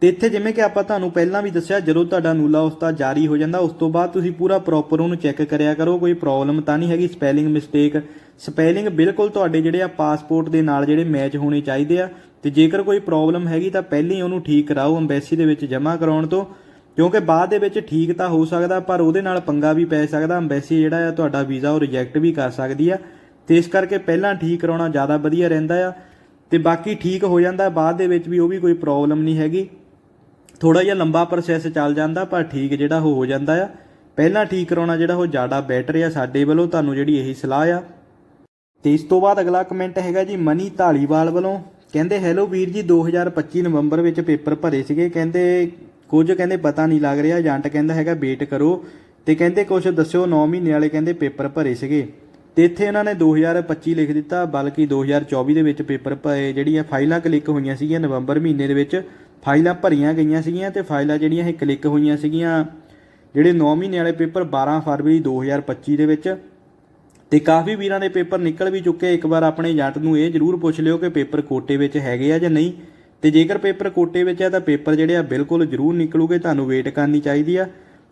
ਤੇ ਇੱਥੇ ਜਿਵੇਂ ਕਿ ਆਪਾਂ ਤੁਹਾਨੂੰ ਪਹਿਲਾਂ ਵੀ ਦੱਸਿਆ, ਜਦੋਂ ਤੁਹਾਡਾ ਨੂਲਾ ਉਸਤਾ ਜਾਰੀ ਹੋ ਜਾਂਦਾ, ਉਸ ਤੋਂ ਬਾਅਦ ਤੁਸੀਂ ਪੂਰਾ ਪ੍ਰੋਪਰ ਉਹਨੂੰ ਚੈੱਕ ਕਰਿਆ ਕਰੋ, ਕੋਈ ਪ੍ਰੋਬਲਮ ਤਾਂ ਨਹੀਂ ਹੈਗੀ ਸਪੈਲਿੰਗ ਮਿਸਟੇਕ ਸਪੈਲਿੰਗ ਬਿਲਕੁਲ ਤੁਹਾਡੇ ਜਿਹੜੇ ਆ ਪਾਸਪੋਰਟ ਦੇ ਨਾਲ ਜਿਹੜੇ ਮੈਚ ਹੋਣੇ ਚਾਹੀਦੇ ਆ। ਤੇ ਜੇਕਰ ਕੋਈ ਪ੍ਰੋਬਲਮ ਹੈਗੀ ਤਾਂ ਪਹਿਲਾਂ ਹੀ ਉਹਨੂੰ ਠੀਕ ਕਰਾਓ ਐਮਬੈਸੀ ਦੇ ਵਿੱਚ ਜਮ੍ਹਾਂ ਕਰਾਉਣ ਤੋਂ। ਕਿਉਂਕਿ ਬਾਅਦ ਦੇ ਵਿੱਚ ਠੀਕ ਤਾਂ ਹੋ ਸਕਦਾ, ਪਰ ਉਹਦੇ ਨਾਲ ਪੰਗਾ ਵੀ ਪੈ ਸਕਦਾ ਐਮਬੈਸੀ ਜਿਹੜਾ ਆ ਤੁਹਾਡਾ ਵੀਜ਼ਾ ਉਹ ਰਿਜੈਕਟ ਵੀ ਕਰ ਸਕਦੀ ਆ। ਤੇ ਇਸ ਕਰਕੇ ਪਹਿਲਾਂ ਠੀਕ ਕਰਾਉਣਾ ਜ਼ਿਆਦਾ ਵਧੀਆ ਰਹਿੰਦਾ ਆ। ਤੇ ਬਾਕੀ ਠੀਕ ਹੋ ਜਾਂਦਾ, ਬਾਅਦ ਦੇ ਵਿੱਚ ਵੀ ਉਹ ਵੀ ਕੋਈ ਪ੍ਰੋਬਲਮ ਨਹੀਂ ਹੈਗੀ। ਥੋੜਾ ਜਿਹਾ ਲੰਬਾ ਪ੍ਰੋਸੈਸ ਚੱਲ ਜਾਂਦਾ, ਪਰ ਠੀਕ ਜਿਹੜਾ ਉਹ ਹੋ ਜਾਂਦਾ ਆ। ਪਹਿਲਾਂ ਠੀਕ ਕਰਾਉਣਾ ਜਿਹੜਾ ਉਹ ਜ਼ਿਆਦਾ ਬੈਟਰ ਆ ਸਾਡੇ ਵੱਲੋਂ, ਤੁਹਾਨੂੰ ਜਿਹੜੀ ਇਹੀ ਸਲਾਹ ਆ। ਤੇ ਇਸ ਤੋਂ ਬਾਅਦ ਅਗਲਾ ਕਮੈਂਟ ਹੈਗਾ ਜੀ, ਮਨੀ ਢਾਲੀਵਾਲ ਵੱਲੋਂ। ਕਹਿੰਦੇ ਹੈਲੋ ਵੀਰ ਜੀ 2025 ਨਵੰਬਰ ਵਿੱਚ ਪੇਪਰ ਭਰੇ ਸੀਗੇ। ਕਹਿੰਦੇ, ਕੁਝ ਕਹਿੰਦੇ ਪਤਾ ਨਹੀਂ ਲੱਗ ਰਿਹਾ, ਏਜੰਟ ਕਹਿੰਦਾ ਹੈਗਾ ਵੇਟ ਕਰੋ। ਤੇ ਕਹਿੰਦੇ ਕੁਝ ਦੱਸਿਓ 9 ਮਹੀਨੇ ਵਾਲੇ ਕਹਿੰਦੇ ਪੇਪਰ ਭਰੇ ਸੀਗੇ। ਤੇ ਇੱਥੇ ਉਹਨਾਂ ਨੇ 2025 ਲਿਖ ਦਿੱਤਾ, ਬਲਕਿ 2024 ਦੇ ਵਿੱਚ ਪੇਪਰ ਭਰੇ ਜਿਹੜੀਆਂ ਫਾਈਲਾਂ ਕਲਿੱਕ ਹੋਈਆਂ ਸੀਗੀਆਂ ਨਵੰਬਰ ਮਹੀਨੇ ਦੇ ਵਿੱਚ। ਫਾਈਲਾਂ ਭਰੀਆਂ ਗਈਆਂ ਸੀਗੀਆਂ ਤੇ ਫਾਈਲਾਂ ਜਿਹੜੀਆਂ ਇਹ ਕਲਿੱਕ ਹੋਈਆਂ ਸੀਗੀਆਂ, ਜਿਹੜੇ 9 ਮਹੀਨੇ ਵਾਲੇ ਪੇਪਰ 12 ਫਰਵਰੀ 2025 ਦੇ ਵਿੱਚ। ਤੇ ਕਾਫੀ ਵੀਰਾਂ ਦੇ ਪੇਪਰ ਨਿਕਲ ਵੀ ਚੁੱਕੇ ਇੱਕ ਵਾਰ ਆਪਣੇ ਏਜੰਟ ਨੂੰ ਇਹ ਜ਼ਰੂਰ ਪੁੱਛ ਲਿਓ ਕਿ ਪੇਪਰ ਕੋਟੇ ਵਿੱਚ ਹੈਗੇ ਆ ਜਾਂ ਨਹੀਂ। ਤੇ ਜੇਕਰ ਪੇਪਰ ਕੋਟੇ ਵਿੱਚ ਆ ਤਾਂ ਪੇਪਰ ਜਿਹੜੇ ਆ ਬਿਲਕੁਲ ਜ਼ਰੂਰ ਨਿਕਲੂਗੇ, ਤੁਹਾਨੂੰ ਵੇਟ ਕਰਨੀ ਚਾਹੀਦੀ ਆ।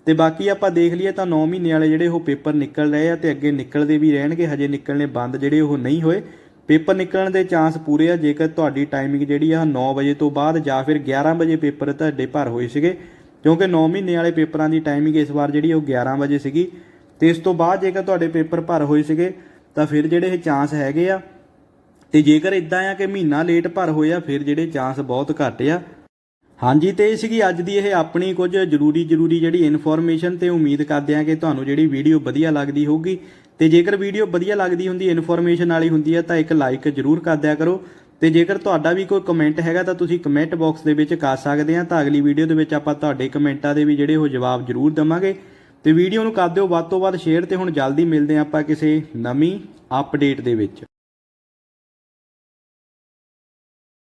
ਤੇ ਬਾਕੀ ਆਪਾਂ ਦੇਖ ਲਈਏ ਤਾਂ 9 ਮਹੀਨੇ ਵਾਲੇ ਜਿਹੜੇ ਉਹ ਪੇਪਰ ਨਿਕਲ ਰਹੇ ਆ ਤੇ ਅੱਗੇ ਨਿਕਲਦੇ ਵੀ ਰਹਿਣਗੇ, ਹਜੇ ਨਿਕਲਣੇ ਬੰਦ ਜਿਹੜੇ ਉਹ ਨਹੀਂ ਹੋਏ। ਪੇਪਰ ਨਿਕਲਣ ਦੇ ਚਾਂਸ ਪੂਰੇ ਆ, ਜੇਕਰ ਤੁਹਾਡੀ ਟਾਈਮਿੰਗ ਜਿਹੜੀ ਆ 9 ਵਜੇ ਤੋਂ ਬਾਅਦ ਜਾਂ ਫਿਰ 11 ਵਜੇ ਪੇਪਰ ਤੁਹਾਡੇ ਭਰ ਹੋਏ ਸੀਗੇ, ਕਿਉਂਕਿ 9 ਮਹੀਨੇ ਵਾਲੇ ਪੇਪਰਾਂ ਦੀ ਟਾਈਮਿੰਗ ਇਸ ਵਾਰ ਜਿਹੜੀ ਉਹ 11 ਵਜੇ ਸੀਗੀ। ਤੇ ਇਸ ਤੋਂ ਬਾਅਦ ਜੇਕਰ ਤੁਹਾਡੇ ਪੇਪਰ ਭਰ ਹੋਏ ਸੀਗੇ, ਤਾਂ ਫਿਰ ਜਿਹੜੇ ਇਹ ਚਾਂਸ ਹੈਗੇ ਆ, ਤੇ ਜੇਕਰ ਇਦਾਂ ਆ ਕਿ ਮਹੀਨਾ ਲੇਟ ਭਰ ਹੋਇਆ ਫਿਰ ਜਿਹੜੇ ਚਾਂਸ ਬਹੁਤ ਘੱਟ ਆ। ਹਾਂਜੀ, ਤੇ ਇਹ ਸੀਗੀ ਅੱਜ ਦੀ ਇਹ ਆਪਣੀ ਕੁਝ ਜ਼ਰੂਰੀ ਜ਼ਰੂਰੀ ਜਿਹੜੀ ਇਨਫੋਰਮੇਸ਼ਨ ਤੇ ਉਮੀਦ ਕਰਦੇ ਆ ਕਿ ਤੁਹਾਨੂੰ ਜਿਹੜੀ ਵੀਡੀਓ ਵਧੀਆ ਲੱਗਦੀ ਹੋਊਗੀ। ਤੇ ਜੇਕਰ ਵੀਡੀਓ ਵਧੀਆ ਲੱਗਦੀ ਹੁੰਦੀ ਇਨਫੋਰਮੇਸ਼ਨ ਵਾਲੀ ਹੁੰਦੀ ਹੈ, ਤਾਂ ਇੱਕ ਲਾਈਕ ਜ਼ਰੂਰ ਕਰ ਦਿਆ ਕਰੋ। ਤੇ ਜੇਕਰ ਤੁਹਾਡਾ ਵੀ ਕੋਈ ਕਮੈਂਟ ਹੈਗਾ, ਤਾਂ ਤੁਸੀਂ ਕਮੈਂਟ ਬਾਕਸ ਦੇ ਵਿੱਚ ਕਰ ਸਕਦੇ ਆ। ਤਾਂ ਅਗਲੀ ਵੀਡੀਓ ਦੇ ਵਿੱਚ ਆਪਾਂ ਤੁਹਾਡੇ ਕਮੈਂਟਾਂ ਦੇ ਵੀ ਜਿਹੜੇ ਉਹ ਜਵਾਬ ਜ਼ਰੂਰ ਦਵਾਂਗੇ। ਤੇ ਵੀਡੀਓ ਨੂੰ ਕਰ ਦਿਓ ਵੱਧ ਤੋਂ ਵੱਧ ਸ਼ੇਅਰ ਤੇ ਹੁਣ ਜਲਦੀ ਮਿਲਦੇ ਹਾਂ ਆਪਾਂ ਕਿਸੇ ਨਵੀਂ ਅਪਡੇਟ ਦੇ ਵਿੱਚ।